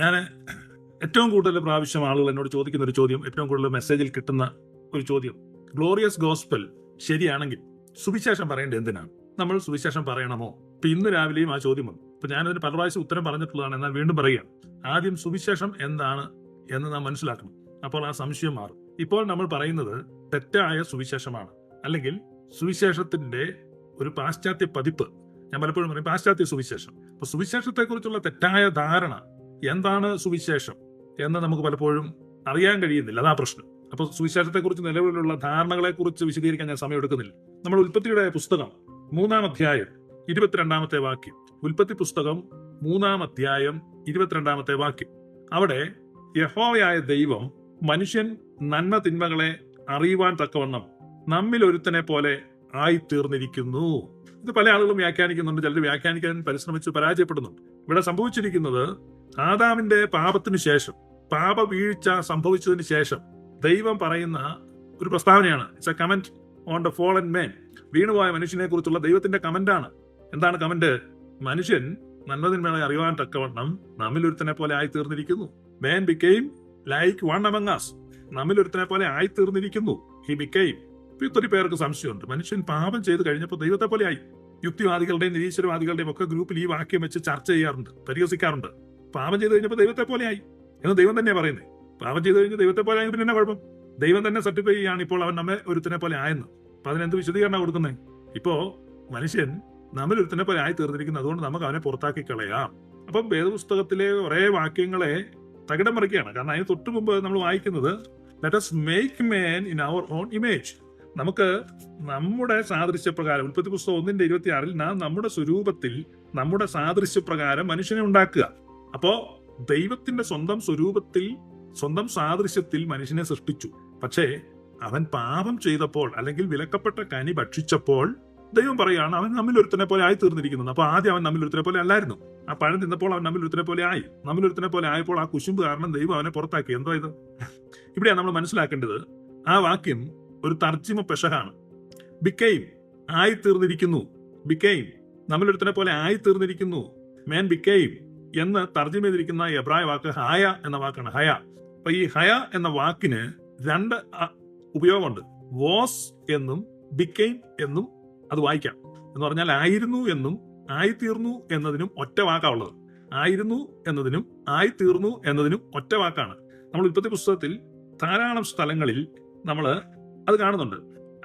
ഞാൻ ഏറ്റവും കൂടുതൽ പ്രാവശ്യം ആളുകൾ എന്നോട് ചോദിക്കുന്ന ഒരു ചോദ്യം ഏറ്റവും കൂടുതൽ മെസ്സേജിൽ കിട്ടുന്ന ഒരു ചോദ്യം. ഗ്ലോറിയസ് ഗോസ്പൽ ശരിയാണെങ്കിൽ സുവിശേഷം പറയേണ്ടത് എന്തിനാണ് നമ്മൾ സുവിശേഷം പറയണമോ? ഇപ്പൊ ഇന്ന് രാവിലെയും ആ ചോദ്യം വന്നു. ഇപ്പൊ ഞാനതിന് പല പ്രാവശ്യം ഉത്തരം പറഞ്ഞിട്ടുള്ളതാണ് എന്നാൽ വീണ്ടും പറയുക ആദ്യം സുവിശേഷം എന്താണ് എന്ന് നാം മനസ്സിലാക്കണം. അപ്പോൾ ആ സംശയം മാറും. ഇപ്പോൾ നമ്മൾ പറയുന്നത് തെറ്റായ സുവിശേഷമാണ്. അല്ലെങ്കിൽ സുവിശേഷത്തിന്റെ ഒരു പാശ്ചാത്യ പതിപ്പ്. ഞാൻ പലപ്പോഴും പറയും പാശ്ചാത്യ സുവിശേഷം. അപ്പൊ സുവിശേഷത്തെക്കുറിച്ചുള്ള തെറ്റായ ധാരണ എന്താണ് സുവിശേഷം എന്ന് നമുക്ക് പലപ്പോഴും അറിയാൻ കഴിയുന്നില്ല. അതാ പ്രശ്നം. അപ്പോൾ സുവിശേഷത്തെക്കുറിച്ച് നിലവിലുള്ള ധാരണകളെക്കുറിച്ച് വിശദീകരിക്കാൻ ഞാൻ സമയം എടുക്കുന്നില്ല നമ്മൾ ഉൽപ്പത്തിയുടെ പുസ്തകം മൂന്നാം അധ്യായം ഇരുപത്തിരണ്ടാമത്തെ വാക്യം. ഉൽപ്പത്തി പുസ്തകം മൂന്നാം അധ്യായം ഇരുപത്തിരണ്ടാമത്തെ വാക്യം. അവിടെ യഹോവയായ ദൈവം മനുഷ്യൻ നന്മ തിന്മകളെ അറിയുവാൻ തക്കവണ്ണം നമ്മിൽ ഒരുത്തനെ പോലെ ആയിത്തീർന്നിരിക്കുന്നു. ഇത് പല ആളുകളും വ്യാഖ്യാനിക്കുന്നുണ്ട്. ചിലർ വ്യാഖ്യാനിക്കാൻ പരിശ്രമിച്ച് പരാജയപ്പെടുന്നുണ്ട്. ഇവിടെ സംഭവിച്ചിരിക്കുന്നത് ആദാമിന്റെ പാപത്തിന് ശേഷം പാപ വീഴ്ച സംഭവിച്ചതിന് ശേഷം ദൈവം പറയുന്ന ഒരു പ്രസ്താവനയാണ്. It's a comment on the fall and man വീണുപോയ മനുഷ്യനെ കുറിച്ചുള്ള ദൈവത്തിന്റെ ആണ് എന്താണ് കമന്റ്? മനുഷ്യൻ നന്മതിന്മേളെ അറിയാൻ തക്കവണ്ണം നമ്മിൽ ഒരുത്തനെ പോലെ ആയി തീർന്നിരിക്കുന്നു മേൻ ബിക്കെയിം ലൈക്ക് വൺ നമ്മിൽ ഒരുത്തനെ പോലെ ആയി തീർന്നിരിക്കുന്നു ഹി ബിക്കെയിം ഇത്തിരി പേർക്ക് സംശയമുണ്ട്. മനുഷ്യൻ പാപം ചെയ്ത് കഴിഞ്ഞപ്പോൾ ദൈവത്തെ പോലെ ആയി. യുക്തിവാദികളുടെയും നിരീശ്വരവാദികളുടെയും ഒക്കെ ഗ്രൂപ്പിൽ ഈ വാക്യം വെച്ച് ചർച്ച ചെയ്യാറുണ്ട് പരിഹസിക്കാറുണ്ട്. പാപം ചെയ്ത് കഴിഞ്ഞപ്പോൾ ദൈവത്തെ പോലെ ആയി എന്ന് ദൈവം തന്നെയാണ് പറയുന്നത് പാപം ചെയ്ത് കഴിഞ്ഞ് ദൈവത്തെ പോലെ ആയി പിന്നെ എന്നാ കുഴപ്പം? ദൈവം തന്നെ സർട്ടിഫൈ ചെയ്യാണ് ഇപ്പോൾ അവൻ നമ്മെ ഒരുത്തിനെ പോലെ ആയെന്ന്. അപ്പൊ അതിനെന്ത് വിശദീകരണം കൊടുക്കുന്നത് ഇപ്പോ മനുഷ്യൻ നമ്മൾ ഒരുത്തിനെ പോലെ ആയി തീർന്നിരിക്കുന്നത് അതുകൊണ്ട് നമുക്ക് അവനെ പുറത്താക്കി കളയാം. അപ്പം വേദപുസ്തകത്തിലെ ഒരേ വാക്യങ്ങളെ തകിടം മറിക്കുകയാണ്. കാരണം അതിന് തൊട്ട് മുമ്പ് നമ്മൾ വായിക്കുന്നത് let us make man in our own image നമുക്ക് നമ്മുടെ സാദൃശ്യപ്രകാരം ഉൽപ്പത്തി പുസ്തകം ഒന്നിന്റെ ഇരുപത്തിയാറിൽ നാം നമ്മുടെ സ്വരൂപത്തിൽ നമ്മുടെ സാദൃശ്യപ്രകാരം മനുഷ്യനെ ഉണ്ടാക്കുക. അപ്പോ ദൈവത്തിന്റെ സ്വന്തം സ്വരൂപത്തിൽ സ്വന്തം സാദൃശ്യത്തിൽ മനുഷ്യനെ സൃഷ്ടിച്ചു. പക്ഷേ അവൻ പാപം ചെയ്തപ്പോൾ അല്ലെങ്കിൽ വിലക്കപ്പെട്ട കനി ഭക്ഷിച്ചപ്പോൾ ദൈവം പറയുകയാണ് അവൻ നമ്മിൽ ഒരുത്തനെ പോലെ ആയി തീർന്നിരിക്കുന്നു അപ്പൊ ആദ്യം അവൻ നമ്മിൽ ഒരുത്തനെ പോലെ അല്ലായിരുന്നു. ആ പഴം തിന്നപ്പോൾ അവൻ നമ്മിൽ ഒരുത്തനെ പോലെ ആയി. നമ്മിൽ ഒരുത്തനെ പോലെ ആയപ്പോൾ ആ കുശുമ്പ് കാരണം ദൈവം അവനെ പുറത്താക്കി. എന്തോ ഇത്? ഇവിടെയാണ് നമ്മൾ മനസ്സിലാക്കേണ്ടത്. ആ വാക്യം ഒരു തർജിമ പെഷഹാണ് ബിക്കെയിം ആയി തീർന്നിരിക്കുന്നു ബിക്കെയിം നമ്മിലൊരുത്തനെ പോലെ ആയി തീർന്നിരിക്കുന്നു മേൻ ബിക്കെയിം എന്ന് തർജമ ചെയ്തിരിക്കുന്ന എബ്രായ വാക്ക് ഹായ എന്ന വാക്കാണ്. ഹയ. അപ്പൊ ഈ ഹയ എന്ന വാക്കിന് രണ്ട് ഉപയോഗമുണ്ട്. വാസ് എന്നും ബിക്കെയിം എന്നും അത് വായിക്കാം. എന്ന് പറഞ്ഞാൽ ആയിരുന്നു എന്നും ആയിത്തീർന്നു എന്നതിനും ഒറ്റ വാക്കാണുള്ളത് ആയിരുന്നു എന്നതിനും ആയിത്തീർന്നു എന്നതിനും ഒറ്റ വാക്കാണ്. നമ്മൾ ഉൽപ്പത്തി പുസ്തകത്തിൽ ധാരാളം സ്ഥലങ്ങളിൽ നമ്മൾ അത് കാണുന്നുണ്ട്.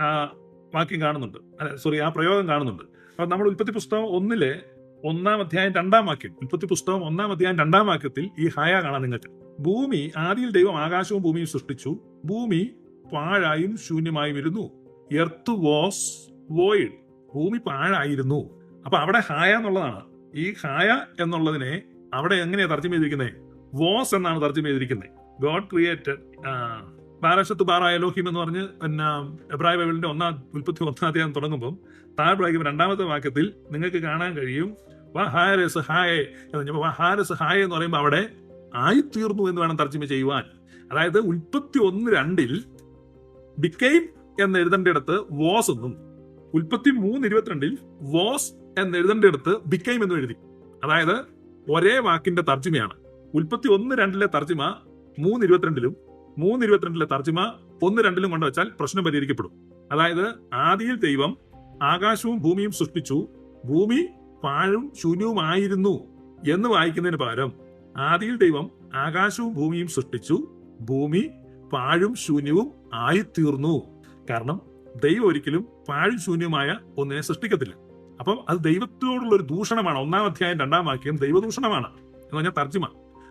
ആ വാക്യം കാണുന്നുണ്ട്. സോറി ആ പ്രയോഗം കാണുന്നുണ്ട്. അപ്പൊ നമ്മൾ ഉൽപ്പത്തി പുസ്തകം ഒന്നിലെ ഒന്നാം അധ്യായം രണ്ടാം വാക്യം ഉൽപ്പത്തി പുസ്തകം ഒന്നാം അധ്യായം രണ്ടാം വാക്യത്തിൽ ഈ ഹായ കാണാം നിങ്ങൾക്ക്. ഭൂമി ആദിയിൽ ദൈവം ആകാശവും ഭൂമിയും സൃഷ്ടിച്ചു. ഭൂമി പാഴായും ശൂന്യമായും ഇരുന്നു. എർത്ത് വാസ് വോയിഡ് ഭൂമി പാഴായിരുന്നു. അപ്പൊ അവിടെ ഹായ എന്നുള്ളതാണ്. ഈ ഹായ എന്നുള്ളതിനെ അവിടെ എങ്ങനെയാണ് തർജം ചെയ്തിരിക്കുന്നത് വാസ് എന്നാണ് തർജം ചെയ്തിരിക്കുന്നത് ഗോഡ് ക്രിയേറ്റഡ് പാരശത്ത് ലോഹിം എന്ന് പറഞ്ഞ് പിന്നെ എബ്രാഹിം ബൈബിളിന്റെ ഒന്നാം ഉൽപ്പത്തി ഒന്നാം അധ്യായം തുടങ്ങുമ്പോൾ താഴെ രണ്ടാമത്തെ വാക്യത്തിൽ നിങ്ങൾക്ക് കാണാൻ കഴിയും. വഹാരസ് ഹായ എന്ന് വഹാരസ് ഹായ എന്ന് പറയുമ്പോൾ അവിടെ ആയിത്തീർന്നു എന്ന് വേണം തർജമ ചെയ്യുവാൻ. അതായത് ഉൽപ്പത്തി ഒന്ന് രണ്ടിൽ ബിക്കെയിം എന്ന് എഴുതേണ്ടിടത്ത് വാസ് എന്നും ഉൽപ്പത്തി മൂന്ന് ഇരുപത്തിരണ്ടിൽ വാസ് എന്ന് എഴുതേണ്ടിടത്ത് ബിക്കെയിം എന്നും എഴുതി. അതായത് ഒരേ വാക്കിന്റെ തർജമയാണ്. ഉൽപ്പത്തി ഒന്ന് രണ്ടിലെ തർജമ മൂന്ന് ഇരുപത്തിരണ്ടിലും മൂന്ന് ഇരുപത്തിരണ്ടിലെ തർജമ ഒന്ന് രണ്ടിലും കൊണ്ടുവച്ചാൽ പ്രശ്നം പരിഹരിക്കപ്പെടും. അതായത് ആദിയിൽ ദൈവം ആകാശവും ഭൂമിയും സൃഷ്ടിച്ചു. ഭൂമി പാഴും ശൂന്യവുമായിരുന്നു എന്ന് വായിക്കുന്നതിന് പകരം ആദിയിൽ ദൈവം ആകാശവും ഭൂമിയും സൃഷ്ടിച്ചു. ഭൂമി പാഴും ശൂന്യവും ആയിത്തീർന്നു. കാരണം ദൈവം ഒരിക്കലും പാഴും ശൂന്യമായ ഒന്നിനെ സൃഷ്ടിക്കത്തില്ല. അപ്പം അത് ദൈവത്തോടുള്ള ഒരു ദൂഷണമാണ്. ഒന്നാം അധ്യായം രണ്ടാം വാക്യം ദൈവദൂഷണമാണ് എന്ന് പറഞ്ഞാൽ തർജിമ.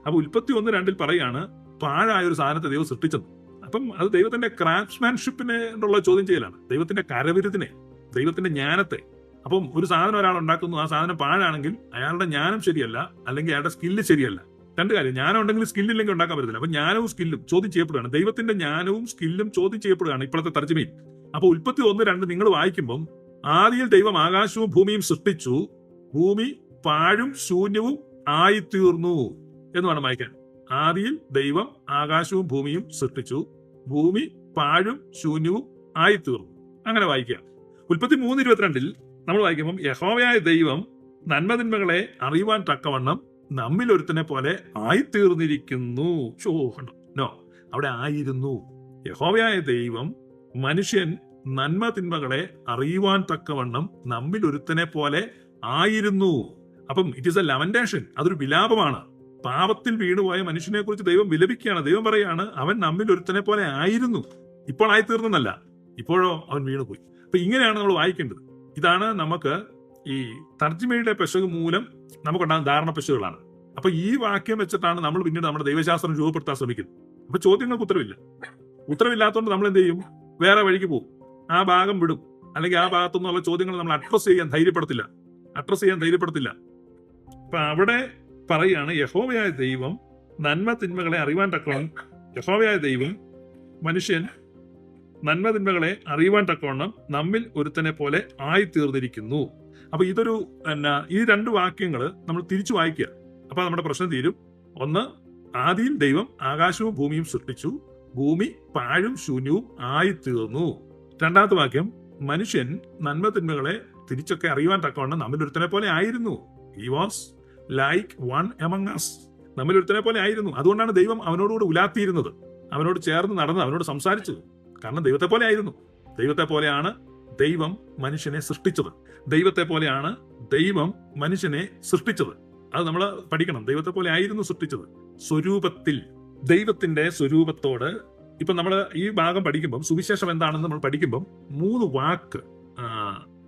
അപ്പൊ ഉൽപ്പത്തി ഒന്ന് രണ്ടിൽ പറയാണ് പാഴായ ഒരു സാധനത്തെ ദൈവം സൃഷ്ടിച്ചത് അപ്പം അത് ദൈവത്തിന്റെ ക്രാഫ്റ്റ്മാൻഷിപ്പിനെ ഉള്ള ചോദ്യം ചെയ്യലാണ്. ദൈവത്തിന്റെ കരവിരുതിനെ ദൈവത്തിന്റെ ജ്ഞാനത്തെ അപ്പം ഒരു സാധനം ഒരാൾ ഉണ്ടാക്കുന്നു ആ സാധനം പാഴാണെങ്കിൽ അയാളുടെ ജ്ഞാനം ശരിയല്ല അല്ലെങ്കിൽ അയാളുടെ സ്കില്ല് ശരിയല്ല. രണ്ട് കാര്യം ജ്ഞാനം ഉണ്ടെങ്കിൽ സ്കില്ലില്ലെങ്കിൽ ഉണ്ടാക്കാൻ പറ്റത്തില്ല. അപ്പൊ ജ്ഞാനവും സ്കില്ലും ചോദ്യം ചെയ്യപ്പെടുകയാണ്. ദൈവത്തിന്റെ ജ്ഞാനവും സ്കില്ലും ചോദ്യം ചെയ്യപ്പെടുകയാണ് ഇപ്പോഴത്തെ തർജമയിൽ. അപ്പൊ ഉൽപ്പത്തി ഒന്ന് രണ്ട് നിങ്ങൾ വായിക്കുമ്പം ആദിയിൽ ദൈവം ആകാശവും ഭൂമിയും സൃഷ്ടിച്ചു. ഭൂമി പാഴും ശൂന്യവും ആയിത്തീർന്നു എന്ന് വേണം വായിക്കാൻ. ആദിയിൽ ദൈവം ആകാശവും ഭൂമിയും സൃഷ്ടിച്ചു. ഭൂമി പാഴും ശൂന്യവും ആയിത്തീർന്നു. അങ്ങനെ വായിക്കുക. ഉൽപ്പത്തി മൂന്ന് ഇരുപത്തിരണ്ടിൽ നമ്മൾ വായിക്കുമ്പം യഹോവയായ ദൈവം നന്മതിന്മകളെ അറിയുവാൻ തക്കവണ്ണം നമ്മിൽ ഒരുത്തനെ പോലെ ആയിത്തീർന്നിരിക്കുന്നു. നോ അവിടെ ആയിരുന്നു. യഹോവയായ ദൈവം മനുഷ്യൻ നന്മ തിന്മകളെ അറിയുവാൻ തക്കവണ്ണം നമ്മിൽ ഒരുത്തനെ പോലെ ആയിരുന്നു. അപ്പം ഇറ്റ് ഇസ് എ ലമന്റേഷൻ അതൊരു വിലാപമാണ്. പാപത്തിൽ വീണുപോയ മനുഷ്യനെ കുറിച്ച് ദൈവം വിലപിക്കുകയാണ്. ദൈവം പറയാണ് അവൻ നമ്മിൽ ഒരുത്തനെ പോലെ ആയിരുന്നു. ഇപ്പോൾ ആയിത്തീർന്നല്ല ഇപ്പോഴോ അവൻ വീണുപോയി. അപ്പൊ ഇങ്ങനെയാണ് നമ്മൾ വായിക്കേണ്ടത്. ഇതാണ് നമുക്ക് ഈ തർജിമയുടെ പെശക് മൂലം നമുക്കുണ്ടാകുന്ന ധാരണ പെശകുകളാണ്. അപ്പൊ ഈ വാക്യം വെച്ചിട്ടാണ് നമ്മൾ പിന്നീട് നമ്മുടെ ദൈവശാസ്ത്രം രൂപപ്പെടുത്താൻ ശ്രമിക്കുന്നത്. അപ്പൊ ചോദ്യങ്ങൾക്ക് ഉത്തരവില്ല. ഉത്തരവില്ലാത്തതുകൊണ്ട് നമ്മൾ എന്ത് ചെയ്യും? വേറെ വഴിക്ക് പോകും. ആ ഭാഗം വിടും. അല്ലെങ്കിൽ ആ ഭാഗത്തു നിന്നുള്ള ചോദ്യങ്ങൾ നമ്മൾ അഡ്രസ് ചെയ്യാൻ ധൈര്യപ്പെടുത്തില്ല. അഡ്രസ് ചെയ്യാൻ ധൈര്യപ്പെടുത്തില്ല. അപ്പൊ അവിടെ പറയാണ് യഹോവയായ ദൈവം നന്മ തിന്മകളെ അറിവാൻ തക്കവണ്ണം യഹോവയായ ദൈവം മനുഷ്യൻ നന്മ തിന്മകളെ അറിയുവാൻ തക്കവണ്ണം നമ്മിൽ ഒരുത്തനെ പോലെ ആയിത്തീർന്നിരിക്കുന്നു. അപ്പൊ ഇതൊരു എന്നാ ഈ രണ്ട് വാക്യങ്ങൾ നമ്മൾ തിരിച്ചു വായിക്കുക. അപ്പൊ നമ്മുടെ പ്രശ്നം തീരും. ഒന്ന് ആദിയിൽ ദൈവം ആകാശവും ഭൂമിയും സൃഷ്ടിച്ചു. ഭൂമി പാഴും ശൂന്യവും ആയിത്തീർന്നു. രണ്ടാമത്തെ വാക്യം മനുഷ്യൻ നന്മതിന്മകളെ തിരിച്ചൊക്കെ അറിയുവാൻ തക്കവണ്ണം നമ്മിൽ ഒരുത്തനെ പോലെ ആയിരുന്നു. He was like one among us നമ്മിൽ ഒരുത്തനെ പോലെ ആയിരുന്നു. അതുകൊണ്ടാണ് ദൈവം അവനോടുകൂടി ഉലാത്തിയിരുന്നത്. അവനോട് ചേർന്ന് നടന്ന് അവനോട് സംസാരിച്ചത്. കാരണം ദൈവത്തെ പോലെ ആയിരുന്നു ദൈവത്തെ പോലെയാണ് ദൈവം മനുഷ്യനെ സൃഷ്ടിച്ചത്. ദൈവത്തെ പോലെയാണ് ദൈവം മനുഷ്യനെ സൃഷ്ടിച്ചത്. അത് നമ്മൾ പഠിക്കണം. ദൈവത്തെ പോലെ ആയിരുന്നു സൃഷ്ടിച്ചത്. സ്വരൂപത്തിൽ ദൈവത്തിന്റെ സ്വരൂപത്തോട് ഇപ്പൊ നമ്മൾ ഈ ഭാഗം പഠിക്കുമ്പം സുവിശേഷം എന്താണെന്ന് നമ്മൾ പഠിക്കുമ്പം മൂന്ന് വാക്ക്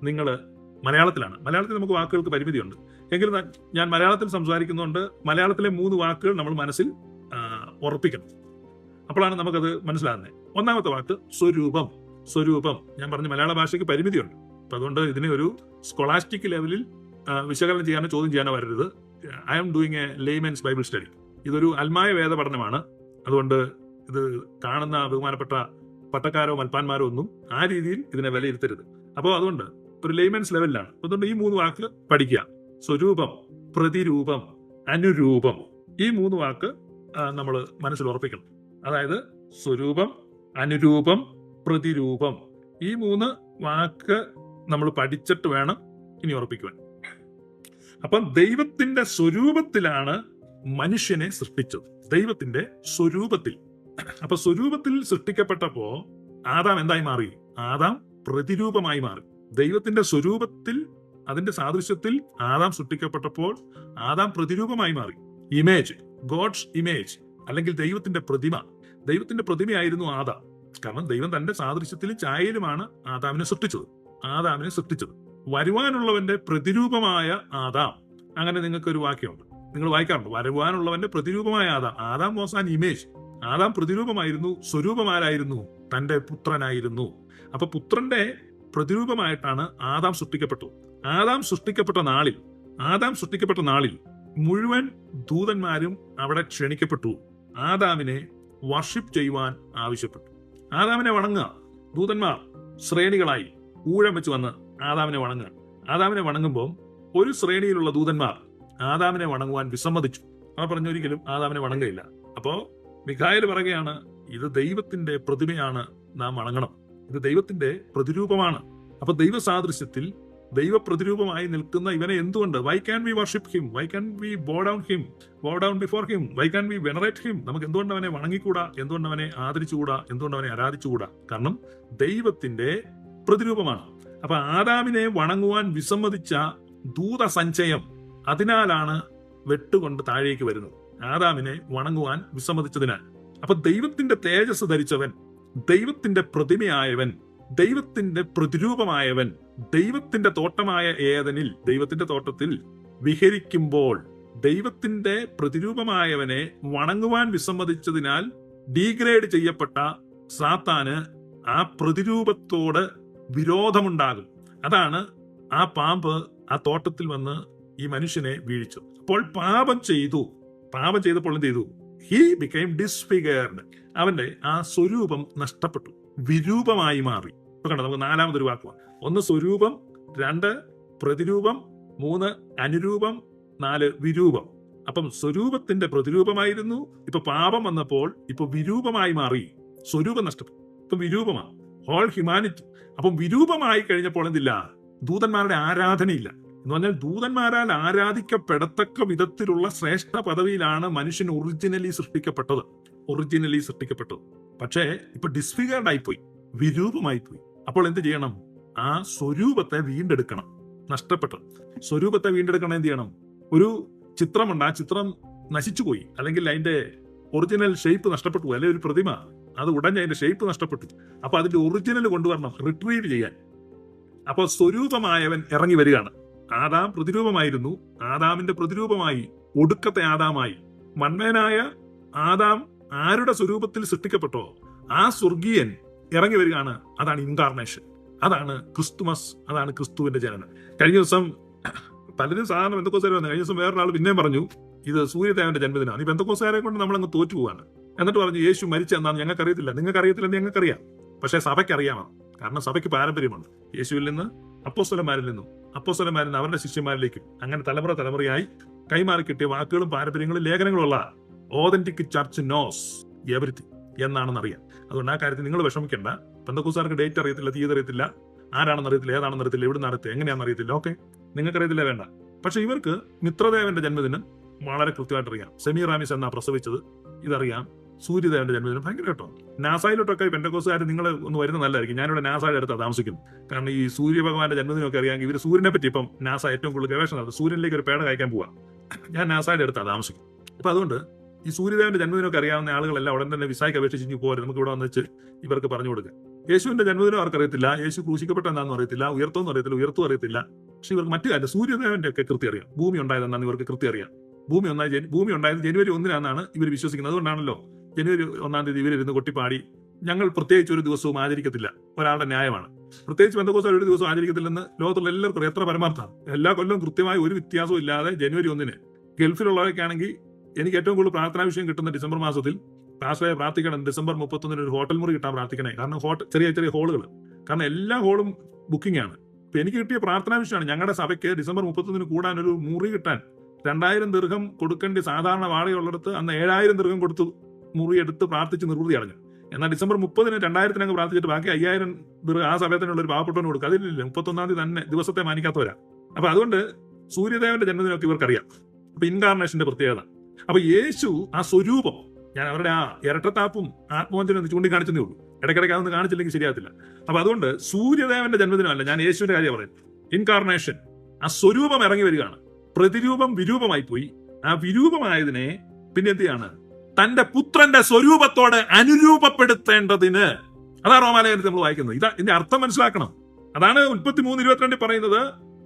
നിങ്ങൾ മലയാളത്തിലാണ്. മലയാളത്തിൽ നമുക്ക് വാക്കുകൾക്ക് പരിമിതിയുണ്ട്. എങ്കിലും ഞാൻ മലയാളത്തിൽ സംസാരിക്കുന്നതുകൊണ്ട് മലയാളത്തിലെ മൂന്ന് വാക്കുകൾ നമ്മൾ മനസ്സിൽ ഉറപ്പിക്കണം. അപ്പോഴാണ് നമുക്കത് മനസ്സിലാകുന്നത്. ഒന്നാമത്തെ വാക്ക് സ്വരൂപം. സ്വരൂപം. ഞാൻ പറഞ്ഞ മലയാള ഭാഷയ്ക്ക് പരിമിതിയുണ്ട്. അപ്പൊ അതുകൊണ്ട് ഇതിനെ ഒരു സ്കോളാസ്റ്റിക് ലെവലിൽ വിശകലനം ചെയ്യാനോ ചോദ്യം ചെയ്യാനോ വരരുത്. I am doing a layman's Bible study ഇതൊരു അൽമായ വേദ പഠനമാണ് അതുകൊണ്ട് ഇത് കാണുന്ന ബഹുമാനപ്പെട്ട പട്ടക്കാരോ മൽപ്പാന്മാരോ ഒന്നും ആ രീതിയിൽ ഇതിനെ വിലയിരുത്തരുത്. അപ്പോൾ അതുകൊണ്ട് ഒരു ലേമൻസ് ലെവലിലാണ് അതുകൊണ്ട് ഈ മൂന്ന് വാക്ക് പഠിക്കുക. സ്വരൂപം പ്രതിരൂപം അനുരൂപം. ഈ മൂന്ന് വാക്ക് നമ്മൾ മനസ്സിൽ ഉറപ്പിക്കണം. അതായത് സ്വരൂപം അനുരൂപം പ്രതിരൂപം. ഈ മൂന്ന് വാക്ക് നമ്മൾ പഠിച്ചിട്ട് വേണം ഇനി ഉറപ്പിക്കുവാൻ. അപ്പം ദൈവത്തിന്റെ സ്വരൂപത്തിലാണ് മനുഷ്യനെ സൃഷ്ടിച്ചത്. ദൈവത്തിന്റെ സ്വരൂപത്തിൽ. അപ്പൊ സ്വരൂപത്തിൽ സൃഷ്ടിക്കപ്പെട്ടപ്പോ ആദാം എന്തായി മാറി? ആദാം പ്രതിരൂപമായി മാറി. ദൈവത്തിന്റെ സ്വരൂപത്തിൽ അതിന്റെ സാദൃശ്യത്തിൽ ആദാം സൃഷ്ടിക്കപ്പെട്ടപ്പോൾ ആദാം പ്രതിരൂപമായി മാറി. ഇമേജ് ഗോഡ്സ് ഇമേജ് അല്ലെങ്കിൽ ദൈവത്തിന്റെ പ്രതിമ. ദൈവത്തിന്റെ പ്രതിമയായിരുന്നു ആദാം. കാരണം ദൈവം തന്റെ സാദൃശ്യത്തിൽ ചായയിലുമാണ് ആദാമിനെ സൃഷ്ടിച്ചത്. ആദാമിനെ സൃഷ്ടിച്ചത്. വരുവാനുള്ളവന്റെ പ്രതിരൂപമായ ആദാം. അങ്ങനെ നിങ്ങൾക്ക് ഒരു വാക്യമുണ്ട്. നിങ്ങൾ വായിക്കാറുണ്ട്? വരുവാനുള്ളവന്റെ പ്രതിരൂപമായ Adam. Adam was an image. Adam പ്രതിരൂപമായിരുന്നു സ്വരൂപമാരായിരുന്നു തന്റെ പുത്രനായിരുന്നു. അപ്പൊ പുത്രന്റെ പ്രതിരൂപമായിട്ടാണ് ആദാം സൃഷ്ടിക്കപ്പെട്ടു ആദാം സൃഷ്ടിക്കപ്പെട്ട നാളിൽ ആദാം സൃഷ്ടിക്കപ്പെട്ട നാളിൽ മുഴുവൻ ദൂതന്മാരും അവിടെ ക്ഷണിക്കപ്പെട്ടു. ആദാമിനെ വർഷിപ്പ് ചെയ്യുവാൻ ആവശ്യപ്പെട്ടു. ആദാമിനെ വണങ്ങുക. ദൂതന്മാർ ശ്രേണികളായി ഊഴം വെച്ച് വന്ന് ആദാമിനെ വണങ്ങുക. ആദാമിനെ വണങ്ങുമ്പോൾ ഒരു ശ്രേണിയിലുള്ള ദൂതന്മാർ ആദാമിനെ വണങ്ങുവാൻ വിസമ്മതിച്ചു. അവർ പറഞ്ഞു ഒരിക്കലും ആദാമിനെ വണങ്ങുകയില്ല. അപ്പോൾ മിഖായൽ പറയുകയാണ് ഇത് ദൈവത്തിന്റെ പ്രതിമയാണ് നാം വണങ്ങണം. ഇത് ദൈവത്തിന്റെ പ്രതിരൂപമാണ്. അപ്പൊ ദൈവ ദൈവ പ്രതിരൂപമായി നിൽക്കുന്ന ഇവനെ എന്തുകൊണ്ട്? Why can we worship him why can we bow down him bow down before him why can we venerate him നമുക്ക് എന്തുകൊണ്ട് അവനെ വണങ്ങിക്കൂടാ? എന്തുകൊണ്ട് അവനെ ആദരിച്ചുകൂടാ? എന്തുകൊണ്ട് അവനെ ആരാധിച്ചുകൂടാ? കാരണം ദൈവത്തിന്റെ പ്രതിരൂപമാണ്. അപ്പൊ ആദാമിനെ വണങ്ങുവാൻ വിസമ്മതിച്ച ദൂതസഞ്ചയം അതിനാലാണ് വെട്ടുകൊണ്ട് താഴേക്ക് വരുന്നത്. ആദാമിനെ വണങ്ങുവാൻ വിസമ്മതിച്ചതിനാൽ. അപ്പൊ ദൈവത്തിന്റെ തേജസ് ധരിച്ചവൻ ദൈവത്തിന്റെ പ്രതിമയായവൻ ദൈവത്തിന്റെ പ്രതിരൂപമായവൻ ദൈവത്തിന്റെ തോട്ടമായ ഏതനിൽ ദൈവത്തിന്റെ തോട്ടത്തിൽ വിഹരിക്കുമ്പോൾ ദൈവത്തിന്റെ പ്രതിരൂപമായവനെ വണങ്ങുവാൻ വിസമ്മതിച്ചതിനാൽ ഡീഗ്രേഡ് ചെയ്യപ്പെട്ട സാത്താന് ആ പ്രതിരൂപത്തോട് വിരോധമുണ്ടാകും. അതാണ് ആ പാമ്പ് ആ തോട്ടത്തിൽ വന്ന് ഈ മനുഷ്യനെ വീഴിച്ചു അപ്പോൾ പാപം ചെയ്തു. പാപം ചെയ്തപ്പോൾ എന്ത് ചെയ്തു? ഹി ബിക്കെയിം ഡിസ്ഫിഗേർഡ് അവന്റെ ആ സ്വരൂപം നഷ്ടപ്പെട്ടു. വിരൂപമായി മാറി. കണ്ടോ നമുക്ക് നാലാമതൊരു വാക്കുമാണ് ഒന്ന് സ്വരൂപം രണ്ട് പ്രതിരൂപം മൂന്ന് അനുരൂപം നാല് വിരൂപം. അപ്പം സ്വരൂപത്തിന്റെ പ്രതിരൂപമായിരുന്നു. ഇപ്പൊ പാപം വന്നപ്പോൾ ഇപ്പൊ വിരൂപമായി മാറി. സ്വരൂപം നഷ്ടപ്പെട്ടു. ഇപ്പൊ വിരൂപമാണ്. ഹോൾ ഹ്യൂമാനിറ്റി അപ്പം വിരൂപമായി കഴിഞ്ഞപ്പോൾ എന്തില്ല? ദൂതന്മാരുടെ ആരാധനയില്ല. എന്ന് പറഞ്ഞാൽ ദൂതന്മാരാൽ ആരാധിക്കപ്പെടത്തക്ക വിധത്തിലുള്ള ശ്രേഷ്ഠ പദവിയിലാണ് മനുഷ്യൻ ഒറിജിനലി സൃഷ്ടിക്കപ്പെട്ടത്. ഒറിജിനലി സൃഷ്ടിക്കപ്പെട്ടത്. പക്ഷേ ഇപ്പൊ ഡിസ്ഫിഗേർഡ് ആയിപ്പോയി. വിരൂപമായി പോയി അപ്പോൾ എന്ത് ചെയ്യണം? ആ സ്വരൂപത്തെ വീണ്ടെടുക്കണം. നഷ്ടപ്പെട്ടു. സ്വരൂപത്തെ വീണ്ടെടുക്കണം എന്ത് ചെയ്യണം? ഒരു ചിത്രമുണ്ട്. ആ ചിത്രം നശിച്ചുപോയി. അല്ലെങ്കിൽ അതിന്റെ ഒറിജിനൽ ഷേപ്പ് നഷ്ടപ്പെട്ടു. അല്ലെങ്കിൽ ഒരു പ്രതിമ. അത് ഉടനെ അതിന്റെ ഷേപ്പ് നഷ്ടപ്പെട്ടു. അപ്പൊ അതിന്റെ ഒറിജിനൽ കൊണ്ടുവരണം. റിട്രീവ് ചെയ്യാൻ. അപ്പൊ സ്വരൂപമായവൻ ഇറങ്ങി വരികയാണ്. ആദാം പ്രതിരൂപമായിരുന്നു. ആദാമിന്റെ പ്രതിരൂപമായി. ഒടുക്കത്തെ ആദാമായി. മന്മേനായ ആദാം ആരുടെ സ്വരൂപത്തിൽ സൃഷ്ടിക്കപ്പെട്ടോ ആ സ്വർഗീയൻ ഇറങ്ങി വരികയാണ്. അതാണ് ഇൻകാർണേഷൻ അതാണ് ക്രിസ്തുമസ്. അതാണ് ക്രിസ്തുവിന്റെ ജനനം. കഴിഞ്ഞ ദിവസം പലരും സാധാരണ ബന്ധക്കോസാരി വന്നു. കഴിഞ്ഞ ദിവസം വേറൊരാൾ പിന്നെയും പറഞ്ഞു ഇത് സൂര്യദേവന്റെ ജന്മദിനമാണ്. ഈ ബന്ധക്കോസാരെ കൊണ്ട് നമ്മൾ അങ്ങ് തോറ്റു പോവാണ് എന്നിട്ട് പറഞ്ഞു യേശു മരിച്ച എന്നാന്ന് ഞങ്ങൾക്ക് അറിയത്തില്ല നിങ്ങൾക്ക് അറിയത്തില്ലെന്ന് ഞങ്ങൾക്കറിയാം. പക്ഷേ സഭയ്ക്ക് അറിയാമോ. കാരണം സഭയ്ക്ക് പാരമ്പര്യമുണ്ട് യേശുവിൽ നിന്ന് അപ്പോസ്തലന്മാരിൽ നിന്നും അപ്പോസ്തലന്മാരിൽ നിന്ന് അവരുടെ ശിഷ്യന്മാരിലേക്കും അങ്ങനെ തലമുറ തലമുറയായി കൈമാറി കിട്ടിയ വാക്കുകളും പാരമ്പര്യങ്ങളും ലേഖനങ്ങളും ലേഖനങ്ങളുള്ള ഓതന്റിക് ചർച്ച് നോസ് എവരിത്തിങ് എന്നാണെന്ന് അറിയാം അതുകൊണ്ട് ആ കാര്യത്തിൽ നിങ്ങൾ വിഷമിക്കേണ്ട. പെന്തക്കൂസാർക്ക് ഡേറ്റ് അറിയത്തില്ല തീയതി അറിയത്തില്ല. ആരാണെന്ന് അറിയത്തില്ല ഏതാണെന്ന് അറിയത്തില്ല എവിടെ അറിയത്തില്ല എങ്ങനെയാണെന്ന് അറിയത്തില്ല. ഓക്കെ നിങ്ങൾക്ക് അറിയത്തില്ല വേണ്ട. പക്ഷെ ഇവർക്ക് മിത്രദേവന്റെ ജന്മദിനം വളരെ കൃത്യമായിട്ട് അറിയാം. സെമി റാമിസ് എന്നാ പ്രസവിച്ചത്. ഇതറിയാം. സൂര്യദേവന്റെ ജന്മദിനം ഭയങ്കര കേട്ടോ. നാസായിലോട്ടൊക്കെ പെന്തക്കോസുകാർ നിങ്ങൾ ഒന്ന് വരുന്നത് നല്ലതായിരിക്കും. ഞാനിവിടെ നാസായുടെ അടുത്ത് താമസിക്കുന്നു കാരണം ഈ സൂര്യഭഗവാന്റെ ജന്മദിനമൊക്കെ അറിയാമെങ്കിൽ ഇവർ സൂര്യനെ പറ്റി ഇപ്പം നാസ ഏറ്റവും കൂടുതൽ ഗവേഷണം നടത്തും. സൂര്യനിലേക്ക് ഒരു പേട കഴിക്കാൻ പോവാ. ഞാൻ നാസായുടെ അടുത്താണ് താമസിക്കും അപ്പൊ അതുകൊണ്ട് ഈ സൂര്യദേവന്റെ ജന്മദിനമൊക്കെ അറിയാവുന്ന ആളുകളെല്ലാം ഉടൻ തന്നെ വിസായ്ക്ക് അപേക്ഷിച്ച് ഇനി പോരെ. നമുക്ക് ഇവിടെ വന്നിച്ച് ഇവർക്ക് പറഞ്ഞു കൊടുക്കുക യേശുവിന്റെ ജന്മദിനം അവർക്കറിയത്തില്ല യേശു ക്രൂശിക്കപ്പെട്ട എന്താണെന്ന് അറിയത്തില്ല. ഉയർത്തോന്നും അറിയത്തില്ല. ഉയർത്തും അറിയത്തില്ല. പക്ഷെ ഇവർക്ക് മറ്റു കാര്യം സൂര്യദേവന്റെ ഒക്കെ കൃത്യം അറിയാം. ഭൂമി ഉണ്ടായതെന്നാണ് ഇവർക്ക് കൃത്യം അറിയാം. ഭൂമി ഒന്നായി ഭൂമി ഉണ്ടായത് ജനുവരി ഒന്നിനാണെന്നാണ് ഇവർ വിശ്വസിക്കുന്നത്. അതുകൊണ്ടാണല്ലോ ജനുവരി ഒന്നാം തീയതി ഇവരിരുന്ന് കൊട്ടിപ്പാടി ഞങ്ങൾ പ്രത്യേകിച്ച് ഒരു ദിവസവും ആചരിക്കത്തില്ല. ഒരാളുടെ ന്യായമാണ്. പ്രത്യേകിച്ച് ബന്ധക്കോസം ഒരു ദിവസം ആചരിക്കത്തില്ലെന്ന് ലോകത്തുള്ള എല്ലാവർക്കും എത്ര പരമാർത്ഥമാണ് എല്ലാ കൊല്ലവും കൃത്യമായി ഒരു വ്യത്യാസവും ഇല്ലാതെ ജനുവരി ഒന്നിന് ഗൾഫിലുള്ളവരൊക്കെ ആണെങ്കിൽ എനിക്ക് ഏറ്റവും കൂടുതൽ പ്രാർത്ഥനാ വിഷയം കിട്ടുന്ന ഡിസംബർ മാസത്തിൽ പാസ്റ്ററെ പ്രാർത്ഥിക്കണം. ഡിസംബർ മുപ്പത്തൊന്നിന് ഒരു ഹോട്ടൽ മുറി കിട്ടാൻ പ്രാർത്ഥിക്കണേ. കാരണം ഹോട്ടൽ ചെറിയ ചെറിയ ഹോളുകൾ കാരണം എല്ലാ ഹോളും ബുക്കിംഗ് ആണ്. ഇപ്പൊ എനിക്ക് കിട്ടിയ പ്രാർത്ഥനാ വിഷയമാണ്. ഞങ്ങളുടെ സഭയ്ക്ക് ഡിസംബർ മുപ്പത്തൊന്നിന് കൂടാൻ ഒരു മുറി കിട്ടാൻ രണ്ടായിരം ദീർഘം കൊടുക്കേണ്ടി സാധാരണ വാടകയുള്ളിടത്ത് അന്ന് ഏഴായിരം ദീർഘം കൊടുത്ത് മുറി എടുത്ത് പ്രാർത്ഥിച്ച് നിർവൃതി അടഞ്ഞു. എന്നാൽ ഡിസംബർ മുപ്പതിന് രണ്ടായിരത്തിന് അങ്ങ് പ്രാർത്ഥിച്ചിട്ട് ബാക്കി അയ്യായിരം ദീർഘം ആ സമയത്തിനുള്ള ഒരു പാവപ്പെട്ടവന് കൊടുക്കുക. അതിലില്ല? മുപ്പത്തൊന്നാം തീയതി തന്നെ ദിവസത്തെ മാനിക്കാത്തവരാ. അപ്പൊ അതുകൊണ്ട് സൂര്യദേവന്റെ ജന്മദിനമൊക്കെ ഇവർക്കറിയാം. അപ്പൊ ഇൻകാർണേഷന്റെ പ്രത്യേകത. അപ്പൊ യേശു ആ സ്വരൂപം ഞാൻ അവരുടെ ആ ഇരട്ടത്താപ്പും ആത്മവഞ്ചനും ചൂണ്ടിക്കാണിച്ചതേ ഉള്ളൂ. ഇടയ്ക്കിടയ്ക്ക് അതൊന്നും കാണിച്ചില്ലെങ്കിൽ ശരിയാകത്തില്ല. അപ്പൊ അതുകൊണ്ട് സൂര്യദേവന്റെ ജന്മദിനമല്ല ഞാൻ യേശുവിന്റെ കാര്യം പറയുന്നത്. ഇൻകാർണേഷൻ ആ സ്വരൂപം ഇറങ്ങി വരികയാണ്. പ്രതിരൂപം വിരൂപമായി പോയി. ആ വിരൂപമായതിനെ പിന്നെ എന്ത് ചെയ്യാണ്? തന്റെ പുത്രന്റെ സ്വരൂപത്തോട് അനുരൂപപ്പെടുത്തേണ്ടതിന്. അതാ റോമാലയത്തിൽ നമ്മൾ വായിക്കുന്നത്. ഇതാ ഇതിന്റെ അർത്ഥം മനസ്സിലാക്കണം. അതാണ് മുപ്പത്തി മൂന്ന് ഇരുപത്തിരണ്ടിൽ പറയുന്നത്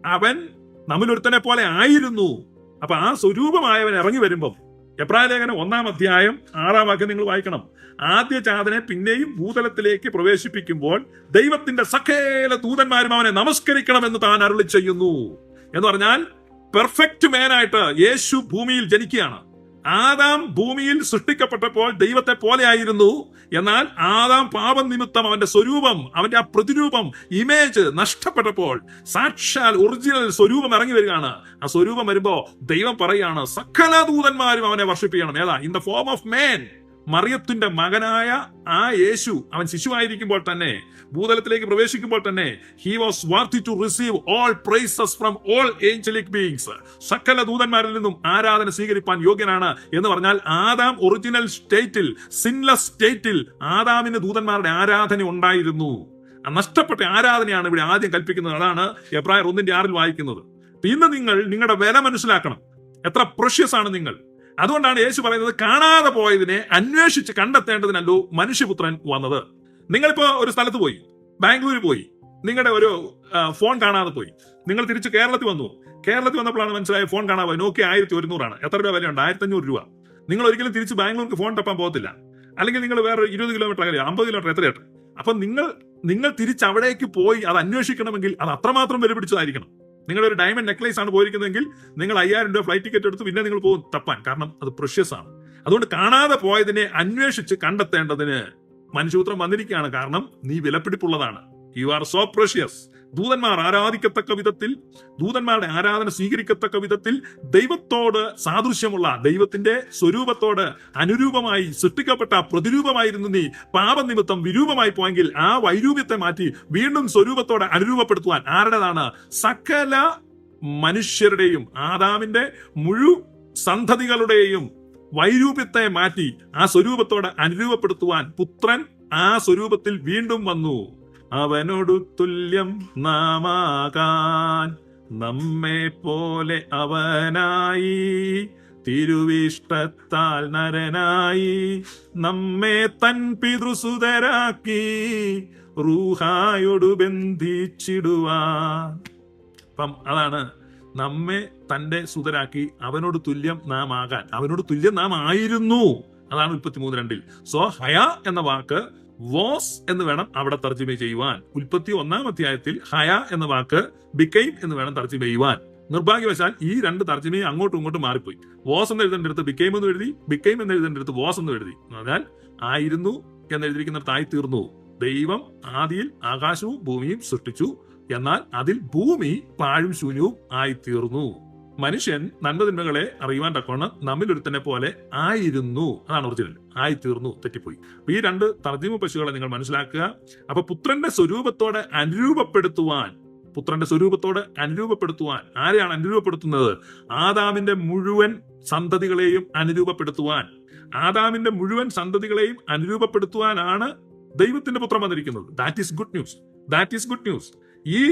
അവൻ നമ്മിലൊരുത്തനെ പോലെ ആയിരുന്നു. അപ്പൊ ആ സ്വരൂപമായവൻ ഇറങ്ങി വരുമ്പം എബ്രാലേഖനം ഒന്നാം അധ്യായം ആറാം വാക്യം നിങ്ങൾ വായിക്കണം. ആദ്യ ചാതനെ പിന്നെയും ഭൂതലത്തിലേക്ക് പ്രവേശിപ്പിക്കുമ്പോൾ ദൈവത്തിന്റെ സഖേല ദൂതന്മാരും അവനെ നമസ്കരിക്കണമെന്ന് താൻ അരുളി ചെയ്യുന്നു. എന്ന് പറഞ്ഞാൽ പെർഫെക്റ്റ് മാനായിട്ട് യേശു ഭൂമിയിൽ ജനിക്കുകയാണ്. ആദാം ഭൂമിയിൽ സൃഷ്ടിക്കപ്പെട്ടപ്പോൾ ദൈവത്തെ പോലെയായിരുന്നു. എന്നാൽ ആദാം പാപം നിമിത്തം അവന്റെ സ്വരൂപം അവന്റെ ആ പ്രതിരൂപം ഇമേജ് നഷ്ടപ്പെട്ടപ്പോൾ സാക്ഷാൽ ഒറിജിനൽ സ്വരൂപം ഇറങ്ങി വരികയാണ്. ആ സ്വരൂപം വരുമ്പോൾ ദൈവം പറയുകയാണ് സകല ദൂതന്മാരും അവനെ വർഷിപ്പിക്കണം. ഏതാ? In the form of man മറിയത്തിന്റെ മകനായ ആ യേശു അവൻ ശിശുവായിരിക്കുമ്പോൾ തന്നെ ഭൂതലത്തിലേക്ക് പ്രവേശിക്കുമ്പോൾ തന്നെ he was worthy to receive all praises from all angelic beings സകല ദൂതന്മാരിൽ നിന്നും ആരാധന സ്വീകരിപ്പാൻ യോഗ്യനാണ് എന്ന് പറഞ്ഞാൽ ആദാം ഒറിജിനൽ സ്റ്റേറ്റിൽ സിൻലെസ് സ്റ്റേറ്റിൽ ആദാമിന് ദൂതന്മാരുടെ ആരാധന ഉണ്ടായിരുന്നു. നഷ്ടപ്പെട്ട ആരാധനയാണ് ഇവിടെ ആദ്യം കൽപ്പിക്കുന്നത്. അതാണ് എബ്രായർ ഒന്നിന്റെ ആറിൽ വായിക്കുന്നത്. ഇന്ന് നിങ്ങൾ നിങ്ങളുടെ വില മനസ്സിലാക്കണം. എത്ര പ്രഷ്യസ് ആണ് നിങ്ങൾ. അതുകൊണ്ടാണ് യേശു പറയുന്നത് കാണാതെ പോയതിനെ അന്വേഷിച്ച് കണ്ടെത്തേണ്ടതിനല്ലോ മനുഷ്യപുത്രൻ വന്നത്. നിങ്ങളിപ്പോ ഒരു സ്ഥലത്ത് പോയി ബാംഗ്ലൂരിൽ പോയി നിങ്ങളുടെ ഒരു ഫോൺ കാണാതെ പോയി. നിങ്ങൾ തിരിച്ച് കേരളത്തിൽ വന്നു. കേരളത്തിൽ വന്നപ്പോഴാണ് മനസ്സിലായ ഫോൺ കാണാതെ പോയി. നോക്കി ആയിരത്തി ഒരുന്നൂറാണ്. എത്ര രൂപ വിലയുണ്ട്? ആയിരത്തി അഞ്ഞൂറ് രൂപ. നിങ്ങൾ ഒരിക്കലും തിരിച്ച് ബാംഗ്ലൂർക്ക് ഫോൺ തപ്പാൻ പോകത്തില്ല. അല്ലെങ്കിൽ നിങ്ങൾ വേറെ ഇരുപത് കിലോമീറ്റർ അകലെ അമ്പത് കിലോമീറ്റർ എത്രയായിട്ട്? അപ്പൊ നിങ്ങൾ നിങ്ങൾ തിരിച്ച് അവിടേക്ക് പോയി അത് അന്വേഷിക്കണമെങ്കിൽ അത് അത്രമാത്രം വില പിടിച്ചതായിരിക്കണം നിങ്ങളുടെ ഒരു ഡയമണ്ട് നെക്ലേസ് ആണ് പോയിരിക്കുന്നതെങ്കിൽ നിങ്ങൾ അയ്യായിരം രൂപ ഫ്ലൈറ്റ് ടിക്കറ്റ് എടുത്ത് പിന്നെ നിങ്ങൾ പോകും. തപ്പാൻ. കാരണം അത് പ്രഷ്യസ് ആണ്. അതുകൊണ്ട് കാണാതെ പോയതിനെ അന്വേഷിച്ച് കണ്ടെത്തേണ്ടതിന് മനുഷ്യപുത്രം വന്നിരിക്കുകയാണ്. കാരണം നീ വിലപിടിപ്പുള്ളതാണ്. യു ആർ സോ പ്രഷ്യസ് ദൂതന്മാർ ആരാധിക്കത്തക്ക വിധത്തിൽ ദൂതന്മാരുടെ ആരാധന സ്വീകരിക്കത്തക്ക വിധത്തിൽ ദൈവത്തോട് സാദൃശ്യമുള്ള ദൈവത്തിന്റെ സ്വരൂപത്തോട് അനുരൂപമായി സൃഷ്ടിക്കപ്പെട്ട പ്രതിരൂപമായിരുന്നു നീ. പാപനിമിത്തം വിരൂപമായി പോയെങ്കിൽ ആ വൈരൂപ്യത്തെ മാറ്റി വീണ്ടും സ്വരൂപത്തോടെ അനുരൂപപ്പെടുത്തുവാൻ ആരുടേതാണ്? സകല മനുഷ്യരുടെയും ആദാമിന്റെ മുഴു സന്തതികളുടെയും വൈരൂപ്യത്തെ മാറ്റി ആ സ്വരൂപത്തോടെ അനുരൂപപ്പെടുത്തുവാൻ പുത്രൻ ആ സ്വരൂപത്തിൽ വീണ്ടും വന്നു. അവനോടു തുല്യം നാമാകാൻ നമ്മെ പോലെ അവനായി. തിരുവിഷ്ടത്താൽ നരനായി നമ്മെ തൻ പിതൃസുതരാക്കി റൂഹായോടു ബന്ധിച്ചിടുവാൻ. അപ്പം അതാണ് നമ്മെ തന്റെ സുതരാക്കി അവനോട് തുല്യം നാം ആകാൻ അവനോട് തുല്യം നാം ആയിരുന്നു അതാണ് മുപ്പത്തിമൂന്ന് രണ്ടിൽ. സോ ഹയ എന്ന വാക്ക് വോസ് എന്ന് വേണം അവിടെ തർജമ ചെയ്യുവാൻ. ഉൽപ്പത്തി ഒന്നാം അധ്യായത്തിൽ ഹയ എന്ന വാക്ക് ബിക്കൈം എന്ന് വേണം തർജമ ചെയ്യുവാൻ. നിർഭാഗ്യവശാൽ ഈ രണ്ട് തർജമയും അങ്ങോട്ടും ഇങ്ങോട്ടും മാറിപ്പോയി. വോസ് എന്ന് എഴുതേണ്ടടുത്ത് ബിക്കൈം എന്ന് എഴുതി ബിക്കൈം എന്ന് എഴുതേണ്ടടുത്ത് വോസ് എന്ന് എഴുതി. എന്ന് പറഞ്ഞാൽ ആയിരുന്നു എന്ന് എഴുതിയിരിക്കുന്ന തായി തീർന്നു. ദൈവം ആദിയിൽ ആകാശവും ഭൂമിയും സൃഷ്ടിച്ചു. എന്നാൽ അതിൽ ഭൂമി പാഴും ശൂന്യവും ആയിത്തീർന്നു. മനുഷ്യൻ നന്മ നന്മതിന്മകളെ അറിയുവാൻ തക്കവണ്ണം നമ്മിൽ ഒരുത്തനെ പോലെ ആയിരുന്നു അതാണ് ഒറിജിനൽ ആയി തീർന്നു തെറ്റിപ്പോയി. അപ്പൊ ഈ രണ്ട് തർജിമ പശുക്കളെ നിങ്ങൾ മനസ്സിലാക്കുക. അപ്പൊ പുത്രന്റെ സ്വരൂപത്തോടെ അനുരൂപപ്പെടുത്തുവാൻ പുത്രന്റെ സ്വരൂപത്തോട് അനുരൂപപ്പെടുത്തുവാൻ ആരെയാണ് അനുരൂപപ്പെടുത്തുന്നത്? ആദാമിന്റെ മുഴുവൻ സന്തതികളെയും അനുരൂപപ്പെടുത്തുവാൻ. ആദാമിന്റെ മുഴുവൻ സന്തതികളെയും അനുരൂപപ്പെടുത്തുവാനാണ് ദൈവത്തിന്റെ പുത്രം വന്നിരിക്കുന്നത്. That is good news that is good news ഈ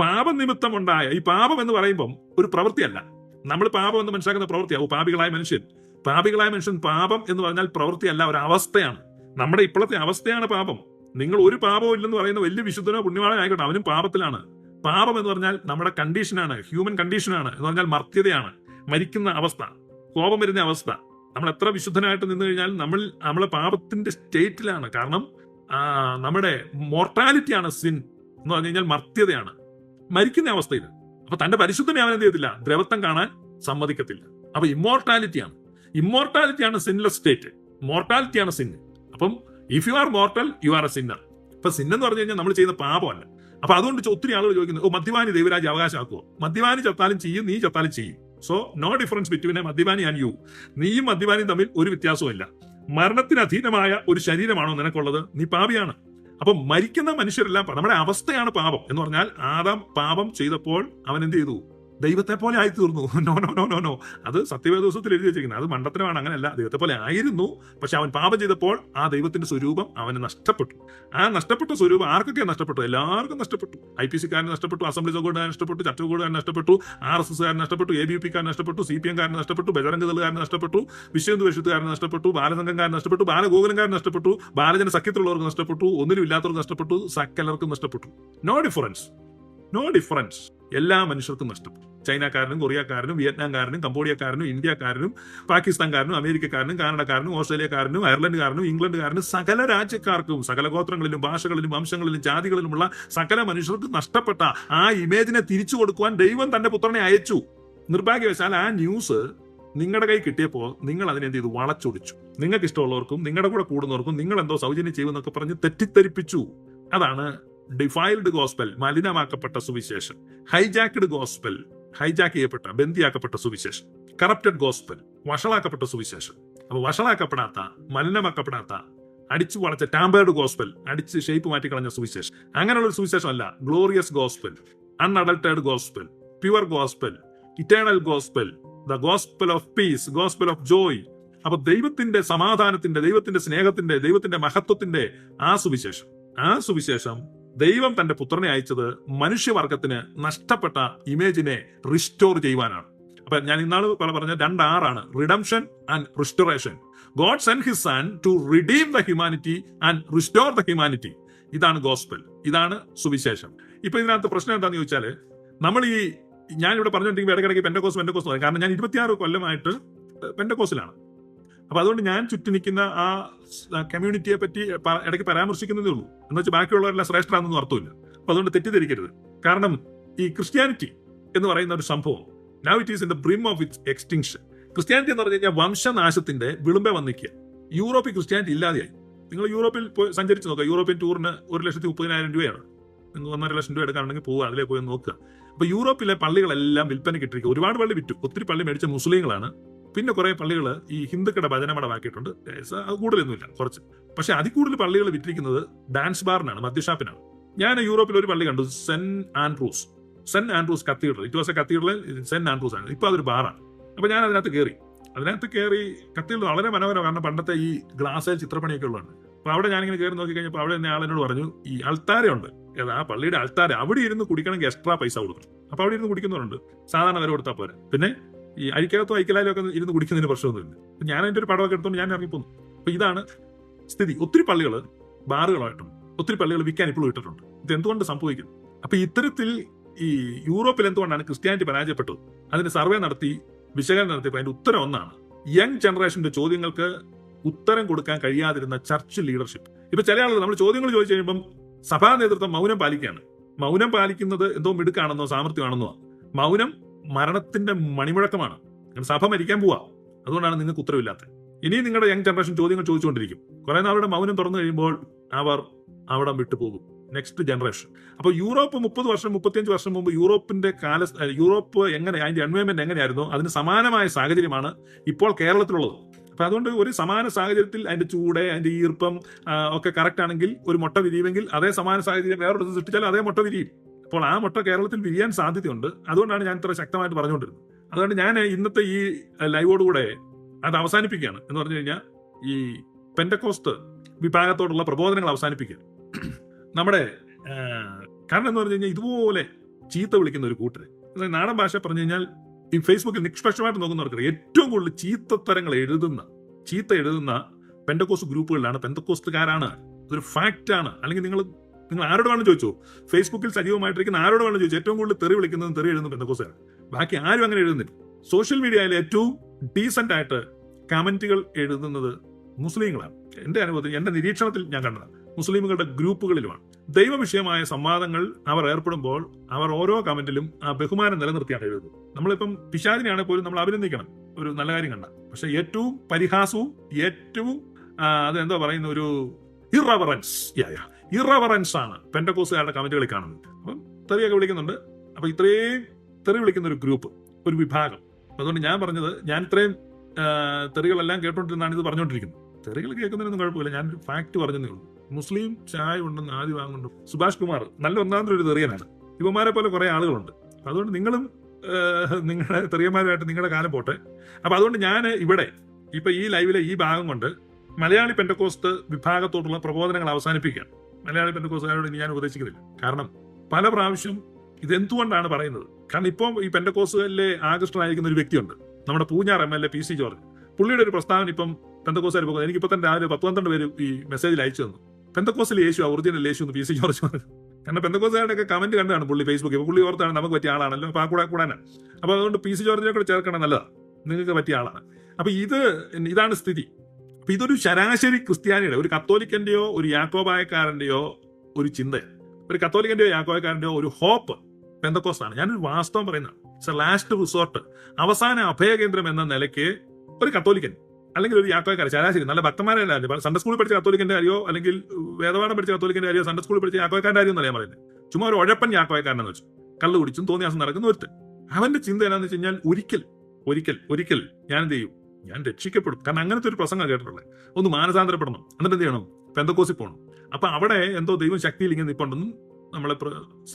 പാപനിമിത്തം ഉണ്ടായ ഈ പാപം എന്ന് പറയുമ്പം ഒരു പ്രവൃത്തിയല്ല. നമ്മൾ പാപം എന്ന് മനസ്സിലാക്കുന്ന പ്രവൃത്തിയാവും പാപികളായ മനുഷ്യൻ. പാപികളായ മനുഷ്യൻ പാപം എന്ന് പറഞ്ഞാൽ പ്രവൃത്തിയല്ല ഒരു അവസ്ഥയാണ്. നമ്മുടെ ഇപ്പോഴത്തെ അവസ്ഥയാണ് പാപം. നിങ്ങൾ ഒരു പാപവും ഇല്ലെന്ന് പറയുന്ന വലിയ വിശുദ്ധനോ പുണ്യവാനോ ആയിക്കോട്ടെ അവനും പാപത്തിലാണ്. പാപം എന്ന് പറഞ്ഞാൽ നമ്മുടെ കണ്ടീഷനാണ് ഹ്യൂമൻ കണ്ടീഷനാണ് എന്ന് പറഞ്ഞാൽ മർത്യതയാണ്. മരിക്കുന്ന അവസ്ഥ കോപം വരുന്ന അവസ്ഥ. നമ്മൾ എത്ര വിശുദ്ധനായിട്ട് നിന്ന് കഴിഞ്ഞാൽ നമ്മൾ നമ്മളെ പാപത്തിന്റെ സ്റ്റേറ്റിലാണ്. കാരണം നമ്മുടെ മോർട്ടാലിറ്റിയാണ് സിൻ എന്ന് പറഞ്ഞു കഴിഞ്ഞാൽ മർത്യതയാണ്. മരിക്കുന്ന അവസ്ഥയിൽ അപ്പൊ തന്റെ പരിശുദ്ധനെ അവൻ എന്ത് ചെയ്യത്തില്ല ദ്രവത്വം കാണാൻ സമ്മതിക്കത്തില്ല. അപ്പൊ ഇമ്മോർട്ടാലിറ്റിയാണ്. ഇമ്മോർട്ടാലിറ്റിയാണ് സിൻലെസ് സ്റ്റേറ്റ് മോർട്ടാലിറ്റിയാണ് സിൻ അപ്പം if you are mortal you are a sinner ഇപ്പൊ സിൻ എന്ന് പറഞ്ഞു കഴിഞ്ഞാൽ നമ്മൾ ചെയ്യുന്ന പാപമല്ല. അപ്പൊ അതുകൊണ്ട് ഒത്തിരി ആളുകൾ ചോദിക്കുന്നത് ഓ മദ്യപാനി ദൈവരാജ് അവകാശമാക്കുമോ മദ്യപാനി ചത്താലും ചെയ്യും നീ ചത്താലും ചെയ്യും. So no difference between a മദ്യപാനി and you നീയും മദ്യപാനിയും തമ്മിൽ ഒരു വ്യത്യാസവും മരണത്തിന് അധീനമായ ഒരു ശരീരമാണോ നിനക്കുള്ളത്? നീ പാപിയാണ്. അപ്പൊ മരിക്കുന്ന മനുഷ്യരെല്ലാം നമ്മുടെ അവസ്ഥയാണ് പാപം എന്ന് പറഞ്ഞാൽ ആദാം പാപം ചെയ്തപ്പോൾ അവൻ എന്ത് ചെയ്തു? ദൈവത്തെ പോലെ ആയി തീർന്നു no no no no no അത് സത്യവേദോസത്തിൽ എഴുതി വെച്ചിരിക്കുന്നത് അത് മണ്ടത്തരമാണ് അങ്ങനെയല്ല. ദൈവത്തെ പോലെ ആയിരുന്നു. പക്ഷെ അവൻ പാപം ചെയ്തപ്പോൾ ആ ദൈവത്തിന്റെ സ്വരൂപം അവന് നഷ്ടപ്പെട്ടു. ആ നഷ്ടപ്പെട്ട സ്വരൂപം ആർക്കൊക്കെ നഷ്ടപ്പെട്ടു? എല്ലാവർക്കും നഷ്ടപ്പെട്ടു. ഐ പി സിക്കാരൻ നഷ്ടപ്പെട്ടു അസംബ്ലി സൗകര്യക്കാരൻ നഷ്ടപ്പെട്ടു ചർച്ച കൂടുകാരൻ നഷ്ടപ്പെട്ടു ആർ എസ് എസ്കാരൻ നഷ്ടപ്പെട്ടു എ ബി പി കാരൻ നഷ്ടപ്പെട്ടു സി പി എം കാരൻ നഷ്ടപ്പെട്ടു ബജരംഗ ദളുകാരൻ നഷ്ടപ്പെട്ടു വിശ്വഹിന്ദു പരിഷത്തുകാരൻ നഷ്ടപ്പെട്ടു ബാലസംഘംകാരൻ നഷ്ടപ്പെട്ടു ബാലഗോകുലംകാരൻ നഷ്ടപ്പെട്ടു ബാലജന സഖ്യത്തിലുള്ളവർക്ക് നഷ്ടപ്പെട്ടു ഒന്നിനും ഇല്ലാത്തവർക്ക് നഷ്ടപ്പെട്ടു സകലർക്കും നഷ്ടപ്പെട്ടു. നോ ഡിഫറൻസ് നോ ഡിഫറൻസ് എല്ലാ മനുഷ്യർക്കും നഷ്ടപ്പെട്ടു ചൈനക്കാരനും കൊറിയക്കാരനും വിയറ്റ്നാംകാരനും കംബോഡിയക്കാരനും ഇന്ത്യക്കാരനും പാകിസ്ഥാൻകാരനും അമേരിക്കക്കാരനും കാനഡക്കാരനും ഓസ്ട്രേലിയക്കാരനും അയർലൻഡുകാരനും ഇംഗ്ലണ്ടുകാരനും സകല രാജ്യക്കാർക്കും സകല ഗോത്രങ്ങളിലും ഭാഷകളിലും വംശങ്ങളിലും ജാതികളിലുമുള്ള സകല മനുഷ്യർക്കും നഷ്ടപ്പെട്ട ആ ഇമേജിനെ തിരിച്ചു കൊടുക്കുവാൻ ദൈവം തന്റെ പുത്രനെ അയച്ചു. നിർഭാഗ്യവശാൽ ആ ന്യൂസ് നിങ്ങളുടെ കൈ കിട്ടിയപ്പോൾ നിങ്ങൾ അതിനെന്ത് ചെയ്തു? വളച്ചൊടിച്ചു. നിങ്ങൾക്ക് ഇഷ്ടമുള്ളവർക്കും നിങ്ങളുടെ കൂടെ കൂടുന്നവർക്കും നിങ്ങൾ എന്തോ സൗജന്യം ചെയ്യുമെന്നൊക്കെ പറഞ്ഞ് തെറ്റിദ്ധരിപ്പിച്ചു. അതാണ് ഡിഫൈൽഡ് ഗോസ്പൽ മലിനമാക്കപ്പെട്ട സുവിശേഷം. ഹൈജാക്ഡ് ഗോസ്പൽ ഹൈജാക്ക് ചെയ്യപ്പെട്ട ബന്ദിയാക്കപ്പെട്ട സുവിശേഷം. കറപ്റ്റഡ് ഗോസ്പൽ വഷളാക്കപ്പെട്ട സുവിശേഷം. അപ്പൊ വഷളാക്കപ്പെടാത്ത മലിനമാക്കപ്പെടാത്ത അടിച്ചു വളച്ച ടാമ്പേർഡ് ഗോസ്പൽ അടിച്ച് ഷേപ്പ് മാറ്റി കളഞ്ഞ സുവിശേഷം. അങ്ങനെയുള്ള ഒരു സുവിശേഷം അല്ല glorious gospel unadulterated gospel pure gospel eternal gospel the gospel of peace gospel of joy. അപ്പൊ ദൈവത്തിന്റെ സമാധാനത്തിന്റെ ദൈവത്തിന്റെ സ്നേഹത്തിന്റെ ദൈവത്തിന്റെ മഹത്വത്തിന്റെ ആ സുവിശേഷം. ആ സുവിശേഷം ദൈവം തന്റെ പുത്രനെ അയച്ചത് മനുഷ്യവർഗത്തിന് നഷ്ടപ്പെട്ട ഇമേജിനെ റിസ്റ്റോർ ചെയ്യുവാനാണ്. അപ്പൊ ഞാൻ ഇന്നാൾ പല പറഞ്ഞ രണ്ട് ആറാണ്. Redemption and restoration God sent his son to redeem the humanity and restore the humanity ഇതാണ് ഗോസ്പൽ ഇതാണ് സുവിശേഷം. ഇപ്പൊ ഇതിനകത്ത് പ്രശ്നം എന്താണെന്ന് ചോദിച്ചാൽ നമ്മൾ ഈ ഞാൻ ഇവിടെ പറഞ്ഞിട്ടുണ്ടെങ്കിൽ ഇടയ്ക്കിടയ്ക്ക് പെൻഡക്കോസ് പെൻഡക്കോസ് കാരണം ഞാൻ ഇരുപത്തിയാറ് കൊല്ലമായിട്ട് പെൻഡക്കോസിലാണ് അപ്പൊ അതുകൊണ്ട് ഞാൻ ചുറ്റി നിൽക്കുന്ന ആ കമ്മ്യൂണിറ്റിയെ പറ്റി ഇടയ്ക്ക് പരാമർശിക്കുന്നതേ ഉള്ളൂ. എന്ന് വെച്ചാൽ ബാക്കിയുള്ളവരെല്ലാം ശ്രേഷ്ഠരാണെന്നൊന്നും അർത്ഥമില്ല. അപ്പൊ അതുകൊണ്ട് തെറ്റിദ്ധരിക്കരുത്. കാരണം ഈ ക്രിസ്ത്യാനിറ്റി എന്ന് പറയുന്ന ഒരു സംഭവം now it is in the brim of its extinction Christianity എന്ന് പറഞ്ഞു കഴിഞ്ഞാൽ വംശനാശത്തിന്റെ വിളുമ്പെ വന്നിക്കുക യൂറോപ്പിൽ ക്രിസ്ത്യാനിറ്റി ഇല്ലാതെയായി. നിങ്ങൾ യൂറോപ്പിൽ പോയി സഞ്ചരിച്ച് നോക്കുക. യൂറോപ്യൻ ടൂറിന് ഒരു ലക്ഷത്തി മുപ്പതിനായിരം രൂപയാണ്. നിങ്ങൾ ഒന്നര ലക്ഷം രൂപ എടുക്കാണെങ്കിൽ പോവുക അതിലേ പോയി നോക്കുക. അപ്പൊ യൂറോപ്പിലെ പള്ളികളെല്ലാം വിൽപ്പനയ്ക്ക് ഇട്ടിരിക്കുക. ഒരുപാട് പള്ളി വിറ്റു. ഒത്തിരി പള്ളി മേടിച്ച മുസ്ലിങ്ങളാണ്. പിന്നെ കുറെ പള്ളികൾ ഈ ഹിന്ദുക്കളുടെ ഭജനമടമാക്കിയിട്ടുണ്ട് അത് കൂടുതലൊന്നുമില്ല കുറച്ച്. പക്ഷെ അതിൽ കൂടുതൽ പള്ളികൾ വിറ്റിരിക്കുന്നത് ഡാൻസ് ബാറിനാണ് മദ്യഷാപ്പിനാണ്. ഞാൻ യൂറോപ്പിൽ ഒരു പള്ളി കണ്ടു Saint Andrews. Saint Andrews cathedral. It was a cathedral Saint Andrews ആണ്. ഇപ്പൊ അതൊരു ബാറാണ്. അപ്പൊ ഞാൻ അതിനകത്ത് കയറി അതിനകത്ത് കയറി കത്തീഡ്രൽ വളരെ മനോഹരം കാരണം പണ്ടത്തെ ഈ ഗ്ലാസ്സിൽ ചിത്രപ്പണിയൊക്കെ ഉള്ളതാണ്. അപ്പൊ അവിടെ ഞാനിങ്ങനെ കയറി നോക്കി കഴിഞ്ഞപ്പോൾ അവിടെ തന്നെ ആളിനോട് പറഞ്ഞു ഈ അൾത്താരയുണ്ട് ആ പള്ളിയുടെ അൾത്താര. അവിടെ ഇരുന്ന് കുടിക്കണമെങ്കിൽ എക്സ്ട്രാ പൈസ കൊടുക്കും അപ്പൊ അവിടെ ഇരുന്ന് കുടിക്കുന്നവരുണ്ട്. സാധാരണ വില കൊടുത്താൽ പോരെ. പിന്നെ ഈ അരിക്കകത്തോ ഐക്കലായാലും ഒക്കെ ഇരുന്ന് കുടിക്കുന്നതിന് പ്രശ്നമൊന്നുമില്ല. അപ്പം ഞാൻ അതിന്റെ ഒരു പടമൊക്കെ എടുത്തുകൊണ്ട് ഞാൻ ഇറങ്ങി ഇറങ്ങിപ്പോന്നു. അപ്പം ഇതാണ് സ്ഥിതി. ഒത്തിരി പള്ളികൾ ബാറുകളായിട്ടുണ്ട്. ഒത്തിരി പള്ളികൾ വിൽക്കാൻ ഇപ്പോഴും ഇട്ടിട്ടുണ്ട്. ഇത് എന്തുകൊണ്ട് സംഭവിക്കുന്നു? അപ്പം ഇത്തരത്തിൽ ഈ യൂറോപ്പിൽ എന്തുകൊണ്ടാണ് ക്രിസ്ത്യാനിറ്റി പരാജയപ്പെട്ടത്? അതിന് സർവേ നടത്തി വിശകലനം നടത്തിയപ്പോൾ അതിന്റെ ഉത്തരം ഒന്നാണ്. യങ് ജനറേഷന്റെ ചോദ്യങ്ങൾക്ക് ഉത്തരം കൊടുക്കാൻ കഴിയാതിരുന്ന ചർച്ച് ലീഡർഷിപ്പ്. ഇപ്പൊ ചില ആളുകൾ നമ്മൾ ചോദ്യങ്ങൾ ചോദിച്ചു കഴിയുമ്പം സഭാ നേതൃത്വം മൗനം പാലിക്കുകയാണ്. മൗനം പാലിക്കുന്നത് എന്തോ മിടുക്കാണെന്നോ സാമർത്ഥ്യമാണെന്നോ മൗനം മരണത്തിന്റെ മണിമുഴക്കമാണ്. കാരണം സഭ മരിക്കാൻ പോവാ. അതുകൊണ്ടാണ് നിങ്ങൾക്ക് ഉത്തരവില്ലാത്തത്. ഇനി നിങ്ങളുടെ യങ് ജനറേഷൻ ചോദ്യങ്ങൾ ചോദിച്ചുകൊണ്ടിരിക്കും. കുറെ നാളുടെ മൗനം തുറന്നു കഴിയുമ്പോൾ അവർ അവിടെ വിട്ടുപോകും നെക്സ്റ്റ് ജനറേഷൻ അപ്പോൾ യൂറോപ്പ് മുപ്പത് വർഷം മുപ്പത്തിയഞ്ച് വർഷം മുമ്പ് യൂറോപ്പിന്റെ കാല യൂറോപ്പ് എങ്ങനെ അതിന്റെ എൻവയോൺമെന്റ് എങ്ങനെയായിരുന്നു? അതിന് സമാനമായ സാഹചര്യമാണ് ഇപ്പോൾ കേരളത്തിലുള്ളത്. അപ്പൊ അതുകൊണ്ട് ഒരു സമാന സാഹചര്യത്തിൽ അതിന്റെ ചൂട് അതിന്റെ ഈർപ്പം ഒക്കെ കറക്റ്റ് ആണെങ്കിൽ ഒരു മുട്ട വിരിയുമെങ്കിൽ അതേ സമാന സാഹചര്യം വേറൊരു സൃഷ്ടിച്ചാൽ അതേ മുട്ട വിരിയും. അപ്പോൾ ആ മുട്ട കേരളത്തിൽ വിരിയാൻ സാധ്യതയുണ്ട്. അതുകൊണ്ടാണ് ഞാൻ ഇത്ര ശക്തമായിട്ട് പറഞ്ഞുകൊണ്ടിരുന്നത്. അതുകൊണ്ട് ഞാൻ ഇന്നത്തെ ഈ ലൈവോടുകൂടെ അത് അവസാനിപ്പിക്കുകയാണ്. എന്ന് പറഞ്ഞു കഴിഞ്ഞാൽ ഈ പെൻഡക്കോസ്റ്റ് വിഭാഗത്തോടുള്ള പ്രബോധനങ്ങൾ അവസാനിപ്പിക്കുക. നമ്മുടെ കാരണം എന്ന് പറഞ്ഞു കഴിഞ്ഞാൽ ഇതുപോലെ ചീത്ത വിളിക്കുന്ന ഒരു കൂട്ടർ നാടൻ ഭാഷ പറഞ്ഞു കഴിഞ്ഞാൽ ഈ ഫേസ്ബുക്കിൽ നിഷ്പക്ഷമായിട്ട് നോക്കുന്നവർക്ക് ഏറ്റവും കൂടുതൽ ചീത്തത്തരങ്ങൾ എഴുതുന്ന ചീത്ത എഴുതുന്ന പെൻഡക്കോസ്റ്റ് ഗ്രൂപ്പുകളിലാണ്. പെന്തക്കോസ്റ്റുകാരാണ് ഇതൊരു ഫാക്റ്റാണ്. അല്ലെങ്കിൽ നിങ്ങൾ നിങ്ങൾ ആരോട് വേണം ചോദിച്ചു? ഫേസ്ബുക്കിൽ സജീവമായിട്ടിരിക്കുന്ന ആരോട് വേണം ചോദിച്ചു? ഏറ്റവും കൂടുതൽ തെറി വിളിക്കുന്നതും തെറി എഴുതുന്ന പെന്തക്കോസാണ് ബാക്കി ആരും അങ്ങനെ എഴുതുന്നില്ല. സോഷ്യൽ മീഡിയയിൽ ഏറ്റവും ഡീസന്റ് ആയിട്ട് കമന്റുകൾ എഴുതുന്നത് മുസ്ലിങ്ങളാണ്. എന്റെ അനുഭവത്തിൽ എന്റെ നിരീക്ഷണത്തിൽ ഞാൻ കണ്ടത് മുസ്ലിമുകളുടെ ഗ്രൂപ്പുകളിലുമാണ്. ദൈവവിഷയമായ സംവാദങ്ങൾ അവർ ഏർപ്പെടുമ്പോൾ അവർ ഓരോ കമന്റിലും ആ ബഹുമാനം നിലനിർത്തിയാണ് എഴുതുന്നത്. നമ്മളിപ്പം പിശാദിനെയാണെങ്കിൽ പോലും നമ്മൾ അഭിനന്ദിക്കണം. ഒരു നല്ല കാര്യം കണ്ട പക്ഷെ ഏറ്റവും പരിഹാസവും ഏറ്റവും അതെന്തോ പറയുന്ന ഒരു ഇറവറൻസ് ഇറവറൻസ് ആണ്. പെൻഡക്കോസുകാരുടെ കമന്റുകളിൽ കാണുന്നത് അപ്പം തെറിയൊക്കെ വിളിക്കുന്നുണ്ട്. അപ്പൊ ഇത്രയും തെറി വിളിക്കുന്ന ഒരു ഗ്രൂപ്പ് ഒരു വിഭാഗം. അതുകൊണ്ട് ഞാൻ പറഞ്ഞത് ഞാൻ ഇത്രയും തെറികളെല്ലാം കേട്ടോണ്ടിരുന്നാണ് ഇത് പറഞ്ഞുകൊണ്ടിരിക്കുന്നത് തെറികൾ കേൾക്കുന്നതിനൊന്നും കുഴപ്പമില്ല. ഞാനൊരു ഫാക്ട് പറഞ്ഞതേ ഉള്ളൂ. മുസ്ലിം ചായ ഉണ്ടെന്ന് ആദ്യം വാങ്ങുന്നുണ്ട് സുഭാഷ് കുമാർ. നല്ല ഒന്നാമത്തെ ഒരു തെറിയനാണ്. ഇവന്മാരെ പോലെ കുറേ ആളുകളുണ്ട്. അതുകൊണ്ട് നിങ്ങളും നിങ്ങളുടെ തെറിയന്മാരുമായിട്ട് നിങ്ങളുടെ കാലം പോട്ടെ. അപ്പൊ അതുകൊണ്ട് ഞാൻ ഇവിടെ ഇപ്പൊ ഈ ലൈവിലെ ഈ ഭാഗം കൊണ്ട് മലയാളി പെൻഡക്കോസ്റ്റ് വിഭാഗത്തോടുള്ള പ്രബോധനങ്ങൾ അവസാനിപ്പിക്കുകയാണ്. മലയാളി ഇനി ഞാൻ ഉപദേശിക്കുന്നില്ല. കാരണം പല പ്രാവശ്യം ഇതെന്തുകൊണ്ടാണ് പറയുന്നത്? കാരണം ഇപ്പോൾ ഈ പെൻഡക്കോസുകളിലെ ആകൃഷ്ടനായിരിക്കുന്ന ഒരു വ്യക്തിയുണ്ട്. നമ്മുടെ Poonjar M L A P C George. പുള്ളിയുടെ ഒരു പ്രസ്താവന ഇപ്പം പെന്തക്കോസുകാർ പോകുന്നത് എനിക്കിപ്പോൾ തന്നെ രാവിലെ പത്ത് പന്ത്രണ്ട് പേര് ഈ മെസ്സേജിൽ അയച്ചു തന്നു. പെന്തക്കോസിൽ യേശു ഒറിജിനൽ യേശു എന്ന് പി സി ജോർജ് പറഞ്ഞു. കാരണം പെന്തക്കോസുകാരുടെ ഒക്കെ കമന്റ് കണ്ടാണ് പുള്ളി ഫേസ്ബുക്കിൽ പുള്ളി ഓർത്താണ് നമുക്ക് പറ്റിയ ആളാണല്ലോ അപ്പോൾ ആ കൂടെ കൂടാനാണ്. അപ്പോൾ അതുകൊണ്ട് പി സി ജോർജിനെ കൂടെ ചേർക്കണം നല്ലതാണ് നിങ്ങൾക്ക് പറ്റിയ ആളാണ്. അപ്പോൾ ഇത് ഇതാണ് സ്ഥിതി. അപ്പൊ ഇതൊരു ശരാശരി ക്രിസ്ത്യാനിയുടെ ഒരു കത്തോലിക്കന്റെയോ ഒരു യാക്കോബായക്കാരന്റെയോ ഒരു ചിന്ത. ഒരു കത്തോലിക്കന്റെയോ യാക്കോബായക്കാരന്റെയോ ഒരു ഹോപ്പ് പെന്തക്കോസ്റ്റാണ് ഞാനൊരു വാസ്തവം പറയുന്നതാണ് ഇറ്റ്സ് ലാസ്റ്റ് റിസോർട്ട് അവസാന അഭയകേന്ദ്രം എന്ന നിലയ്ക്ക് ഒരു കത്തോലിക്കൻ അല്ലെങ്കിൽ ഒരു യാക്കോക്കാരൻ ശരാശരി നല്ല ഭക്തന്മാരല്ല സൺഡേ സ്കൂളിൽ പഠിച്ച കത്തോലിക്കന്റെ കാര്യോ അല്ലെങ്കിൽ വേദപാഠം പഠിച്ച കത്തോലിക്കന്റെ കാര്യോ സൺഡേ സ്കൂളിൽ പഠിച്ച യാക്കോയക്കാരന്റെ കാര്യം എന്നല്ല ഞാൻ പറയുന്നത് ചുമ്മാ ഒരു ഉഴപ്പൻ യാക്കോക്കാരനെന്ന് വെച്ചു. കള്ളു കുടിച്ചും തോന്നിയാസം നടക്കുന്ന ഒരുത്തൻ അവന്റെ ചിന്ത എന്താണെന്ന് വെച്ച് കഴിഞ്ഞാൽ ഒരിക്കൽ ഒരിക്കൽ ഒരിക്കൽ ഞാൻ എന്ത് ചെയ്യും? ഞാൻ രക്ഷിക്കപ്പെടും. കാരണം അങ്ങനത്തെ ഒരു പ്രസംഗം കേട്ടിട്ടുള്ളത് ഒന്ന് മാനസാന്തരപ്പെടണം. എന്നിട്ട് എന്ത് ചെയ്യണം? പെന്തക്കോസി പോകണം. അപ്പൊ അവിടെ എന്തോ ദൈവം ശക്തിയിൽ ഇങ്ങനെ നിൽപ്പുണ്ടെന്നും നമ്മളെ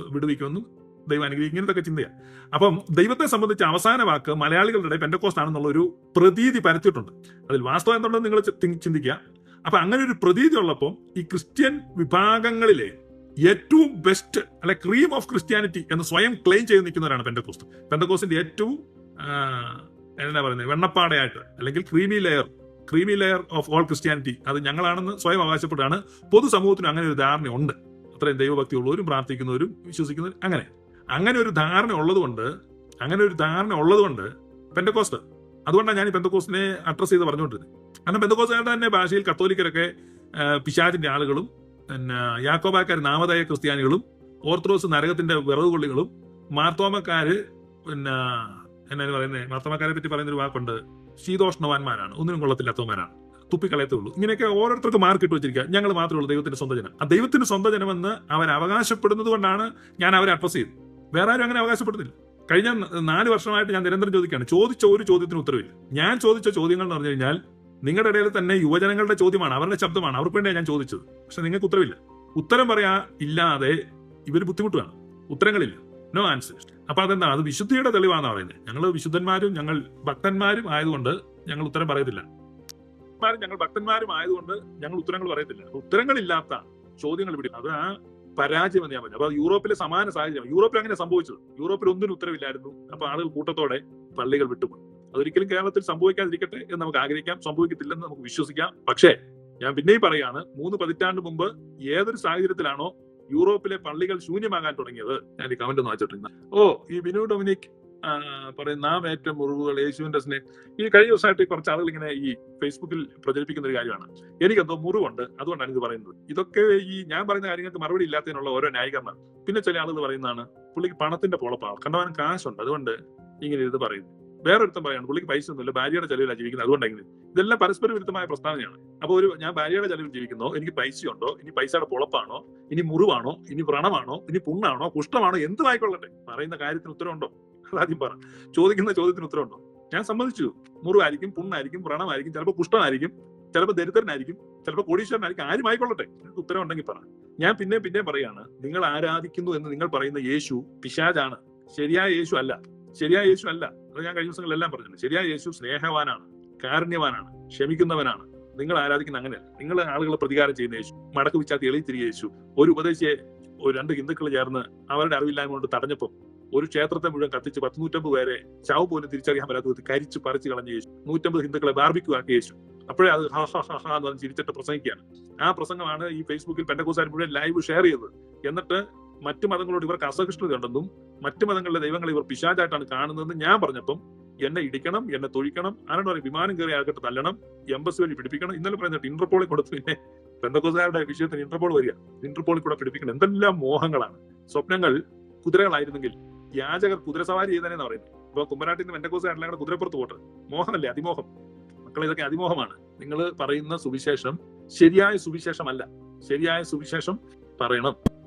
വിടുവിക്കുമെന്നും ദൈവം അനുഗ്രഹിക്കും. ഇങ്ങനത്തെ ചിന്തയാണ് അപ്പം ദൈവത്തെ സംബന്ധിച്ച് അവസാന വാക്ക് മലയാളികളുടെ പെൻഡക്കോസ്റ്റ് ആണെന്നുള്ള ഒരു പ്രതീതി പരത്തിയിട്ടുണ്ട്. അതിൽ വാസ്തവം എന്തുണ്ടെന്ന് നിങ്ങൾ ചിന്തിക്കുക. അപ്പൊ അങ്ങനെ ഒരു പ്രതീതി ഉള്ളപ്പോൾ ഈ ക്രിസ്ത്യൻ വിഭാഗങ്ങളിലെ ഏറ്റവും ബെസ്റ്റ് അല്ലെ ക്രീം ഓഫ് ക്രിസ്ത്യാനിറ്റി എന്ന് സ്വയം ക്ലെയിം ചെയ്ത് നിൽക്കുന്നവരാണ് പെൻഡക്കോസ്റ്റ് പെൻഡക്കോസ്റ്റിന്റെ ഏറ്റവും എന്നാ പറയുന്നത് വെണ്ണപ്പാടയായിട്ട് അല്ലെങ്കിൽ creamy layer creamy layer of all Christianity അത് ഞങ്ങളാണെന്ന് സ്വയം അവകാശപ്പെട്ടാണ്. പൊതുസമൂഹത്തിന് അങ്ങനെ ഒരു ധാരണ ഉണ്ട് അത്രയും ദൈവഭക്തി ഉള്ളവരും പ്രാർത്ഥിക്കുന്നവരും വിശ്വസിക്കുന്നവരും അങ്ങനെ. അങ്ങനെ ഒരു ധാരണ ഉള്ളതുകൊണ്ട് അങ്ങനെ ഒരു ധാരണ ഉള്ളതുകൊണ്ട് പെന്തക്കോസ്റ്റ് അതുകൊണ്ടാണ് ഞാൻ പെന്തക്കോസ്റ്റിനെ അഡ്രസ് ചെയ്ത് പറഞ്ഞുകൊണ്ടിരുന്നത്. കാരണം പെന്തക്കോസ്റ്റുകാരുടെ തന്നെ ഭാഷയിൽ കത്തോലിക്കരൊക്കെ പിശാചിന്റെ ആളുകളും പിന്നെ യാക്കോബാക്കാർ നാമതായ ക്രിസ്ത്യാനികളും ഓർത്തഡോക്സ് നരകത്തിന്റെ വിറവുകൊള്ളികളും മാർത്തോമക്കാര് പിന്നെ എന്നാ പറയുന്നത്. മാർത്തമാക്കാരെ പറ്റി പറയുന്ന ഒരു വാക്കുണ്ട്. ശീതോഷ്ണവാന്മാരാണ്. ഒന്നിനും കൊള്ളത്തില്ലാത്തവന്മാരാണ്. തുപ്പിക്കളയത്തേ ഉള്ളൂ ഇങ്ങനെയൊക്കെ ഓരോരുത്തർക്ക് മാർക്ക് ഇട്ട് വെച്ചിരിക്കുക. ഞങ്ങൾ മാത്രമേ ഉള്ളൂ ദൈവത്തിന്റെ സ്വന്തം ജനം. ആ ദൈവത്തിന്റെ സ്വന്തം ജനമെന്ന് അവർ അവകാശപ്പെടുന്നത് കൊണ്ടാണ് ഞാൻ അവരെ അഡ്രസ് ചെയ്തത്. വേറെ ആരും അങ്ങനെ അവകാശപ്പെടുന്നില്ല. കഴിഞ്ഞ നാല് വർഷമായിട്ട് ഞാൻ നിരന്തരം ചോദിക്കുകയാണ്. ചോദിച്ച ഒരു ചോദ്യത്തിന് ഉത്തരവില്ല. ഞാൻ ചോദിച്ച ചോദ്യങ്ങൾ എന്ന് പറഞ്ഞു കഴിഞ്ഞാൽ നിങ്ങളുടെ ഇടയിൽ തന്നെ യുവജനങ്ങളുടെ ചോദ്യമാണ്. അവരുടെ ശബ്ദമാണ്. അവർക്ക് വേണ്ടിയാണ് ഞാൻ ചോദിച്ചത്. പക്ഷെ നിങ്ങൾക്ക് ഉത്തരവില്ല. ഉത്തരം പറയാ ഇല്ലാതെ ഇവർ ബുദ്ധിമുട്ടുകയാണ് ഉത്തരങ്ങളില്ല. നോ ആൻസർ അപ്പൊ അതെന്താ അത് വിശുദ്ധിയുടെ തെളിവാണെന്ന് പറയുന്നത് ഞങ്ങൾ വിശുദ്ധന്മാരും ഞങ്ങൾ ഭക്തന്മാരും ആയതുകൊണ്ട് ഞങ്ങൾ ഉത്തരം പറയത്തില്ല. ഞങ്ങൾ ഭക്തന്മാരും ആയതുകൊണ്ട് ഞങ്ങൾ ഉത്തരങ്ങൾ പറയത്തില്ല. ഉത്തരങ്ങളില്ലാത്ത ചോദ്യങ്ങൾ ഇവിടെ അത് ആ പരാജയം എന്ന് ഞാൻ പറഞ്ഞു. അപ്പൊ യൂറോപ്പിലെ സമാന സാഹചര്യം. യൂറോപ്പിൽ അങ്ങനെ സംഭവിച്ചത്. യൂറോപ്പിൽ ഒന്നിനും ഉത്തരവില്ലായിരുന്നു. അപ്പൊ ആളുകൾ കൂട്ടത്തോടെ പള്ളികൾ വിട്ടുപോയി. അതൊരിക്കലും കേരളത്തിൽ സംഭവിക്കാതിരിക്കട്ടെ എന്ന് നമുക്ക് ആഗ്രഹിക്കാം. സംഭവിക്കത്തില്ലെന്ന് നമുക്ക് വിശ്വസിക്കാം. പക്ഷേ ഞാൻ പിന്നെയും പറയാണ് മൂന്ന് പതിറ്റാണ്ട് മുമ്പ് ഏതൊരു സാഹചര്യത്തിലാണോ യൂറോപ്പിലെ പള്ളികൾ ശൂന്യമാകാൻ തുടങ്ങിയത് ഞാൻ ഈ കമന്റ് ഒന്ന് വായിച്ചിട്ടുണ്ട്. ഓ ഈ ബിനു ഡൊമിനിക് പറയുന്ന പറയും നാം ഏറ്റവും മുറിവുകൾ യേശുവിന്റെ സ്നേഹം. ഈ കഴിഞ്ഞ ദിവസമായിട്ട് കുറച്ച് ആളുകൾ ഇങ്ങനെ ഈ ഫേസ്ബുക്കിൽ പ്രചരിപ്പിക്കുന്ന ഒരു കാര്യമാണ്. എനിക്കെന്തോ മുറിവുണ്ട് അതുകൊണ്ടാണ് ഇത് പറയുന്നത്. ഇതൊക്കെ ഈ ഞാൻ പറയുന്ന കാര്യങ്ങൾക്ക് മറുപടി ഇല്ലാത്തതിനുള്ള ഓരോ ന്യായീകരണം. പിന്നെ ചില ആളുകൾ പറയുന്നതാണ് പുള്ളിക്ക് പണത്തിന്റെ പുളപ്പാണ് കണ്ടവാനും കാശുണ്ട് അതുകൊണ്ട് ഇങ്ങനെ ഇത് പറയുന്നു. വേറൊരുത്തം പറയാണ് പുള്ളിക്ക് പൈസ ഒന്നുമില്ല ഭാര്യയുടെ ചെലവിലാണ് ജീവിക്കുന്നത് അതുകൊണ്ടെങ്കിലും ഇതെല്ലാം പരസ്പര വിരുദ്ധമായ പ്രസ്താവനയാണ്. അപ്പൊ ഒരു ഞാൻ ഭാര്യയുടെ ചെലവിൽ ജീവിക്കുന്നോ. എനിക്ക് പൈസയുണ്ടോ? ഇനി പൈസയുടെ പൊളപ്പാണോ? ഇനി മുറിവാണോ? ഇനി വ്രണമാണോ? ഇനി പുണ്ണാണോ? കുഷ്ഠമാണോ എന്തുമായിക്കൊള്ളട്ടെ? പറയുന്ന കാര്യത്തിന് ഉത്തരവുണ്ടോ? അതാദ്യം പറ. ചോദിക്കുന്ന ചോദ്യത്തിന് ഉത്തരവുണ്ടോ? ഞാൻ സമ്മതിച്ചു. മുറിവായിരിക്കും പുണ്ണായിരിക്കും വ്രണമായിരിക്കും ചിലപ്പോൾ കുഷ്ഠമായിരിക്കും ചിലപ്പോൾ ദരിദ്രനായിരിക്കും ചിലപ്പോൾ കോടീശ്വരനായിരിക്കും ആരും ആയിക്കൊള്ളട്ടെ നിങ്ങൾക്ക് ഉത്തരം ഉണ്ടെങ്കിൽ പറ. ഞാൻ പിന്നെ പിന്നെ പറയാണ് നിങ്ങൾ ആരാധിക്കുന്നു എന്ന് നിങ്ങൾ പറയുന്ന യേശു പിശാജാണ് ശരിയായ യേശു അല്ല. ശരിയായ യേശു അല്ല. അത് ഞാൻ കഴിഞ്ഞ ദിവസങ്ങളിലെല്ലാം പറഞ്ഞിട്ടുണ്ട്. ശരിയായ യേശു സ്നേഹവാനാണ്. കാരുണ്യവാനാണ് ക്ഷമിക്കുന്നവനാണ്. നിങ്ങൾ ആരാധിക്കുന്ന അങ്ങനെയല്ല. നിങ്ങൾ ആളുകളെ പ്രതികാരം ചെയ്യുന്ന യേശു മടക്ക് വിച്ചാത്തി എളിത്തിരിയ യേശു ഒരു ഉപദേശിയെ ഒരു രണ്ട് ഹിന്ദുക്കൾ ചേർന്ന് അവരുടെ അറിവില്ലായ്മ കൊണ്ട് തടഞ്ഞപ്പം ഒരു ക്ഷേത്രത്തെ മുഴുവൻ കത്തിച്ച് പത്ത് നൂറ്റമ്പത് പേരെ ചാവ് പോലും തിരിച്ചറിയാൻ പറ്റാത്ത കരിച്ച് പറിച്ച് കളഞ്ഞ യേശു നൂറ്റമ്പത് ഹിന്ദുക്കളെ ബാർബിക്കു ആക്കി യേശു. അപ്പോഴേ അത് ഹാ ഹാ ഹാ ഹാ എന്ന് പറഞ്ഞ് ചിരിച്ചിട്ട് പ്രസംഗിക്കുകയാണ്. ആ പ്രസംഗമാണ് ഈ ഫേസ്ബുക്കിൽ പെൻഡക്കോസാരി മുഴുവൻ ലൈവ് ഷെയർ ചെയ്തത്. എന്നിട്ട് മറ്റു മതങ്ങളോട് ഇവർക്ക് അസഹിഷ്ണുത ഉണ്ടെന്നും മറ്റു മതങ്ങളിലെ ദൈവങ്ങളെ ഇവർ പിശാചായിട്ടാണ് കാണുന്നതെന്ന് ഞാൻ പറഞ്ഞപ്പം എന്നെ ഇടിക്കണം എന്നെ തൊഴിക്കണം ആരാണ് പറയും വിമാനം കയറി ആൾക്കിട്ട് തല്ലണം എംബസി വഴി പിടിപ്പിക്കണം ഇന്നലെ പറയുന്നത് ഇന്റർപോളിൽ കൊടുത്തു പിന്നെ പെന്തക്കോസുകാരുടെ വിഷയത്തിന് ഇന്റർപോൾ വരിക ഇന്റർപോളിൽ കൂടെ പിടിപ്പിക്കണം. എന്തെല്ലാം മോഹങ്ങളാണ്. സ്വപ്നങ്ങൾ കുതിരകളായിരുന്നെങ്കിൽ യാചകർ കുതിര സവാരി ചെയ്തതെന്ന് പറയുന്നത്. ഇപ്പൊ കുമ്പനാട്ടിൽ നിന്ന് കൂടെ കുതിരപ്പുറത്ത് പോട്ടെ. മോഹമല്ലേ? അതിമോഹം. മക്കളെ ഇതൊക്കെ അതിമോഹമാണ്. നിങ്ങൾ പറയുന്ന സുവിശേഷം ശരിയായ സുവിശേഷമല്ല. ശരിയായ സുവിശേഷം പറയണം.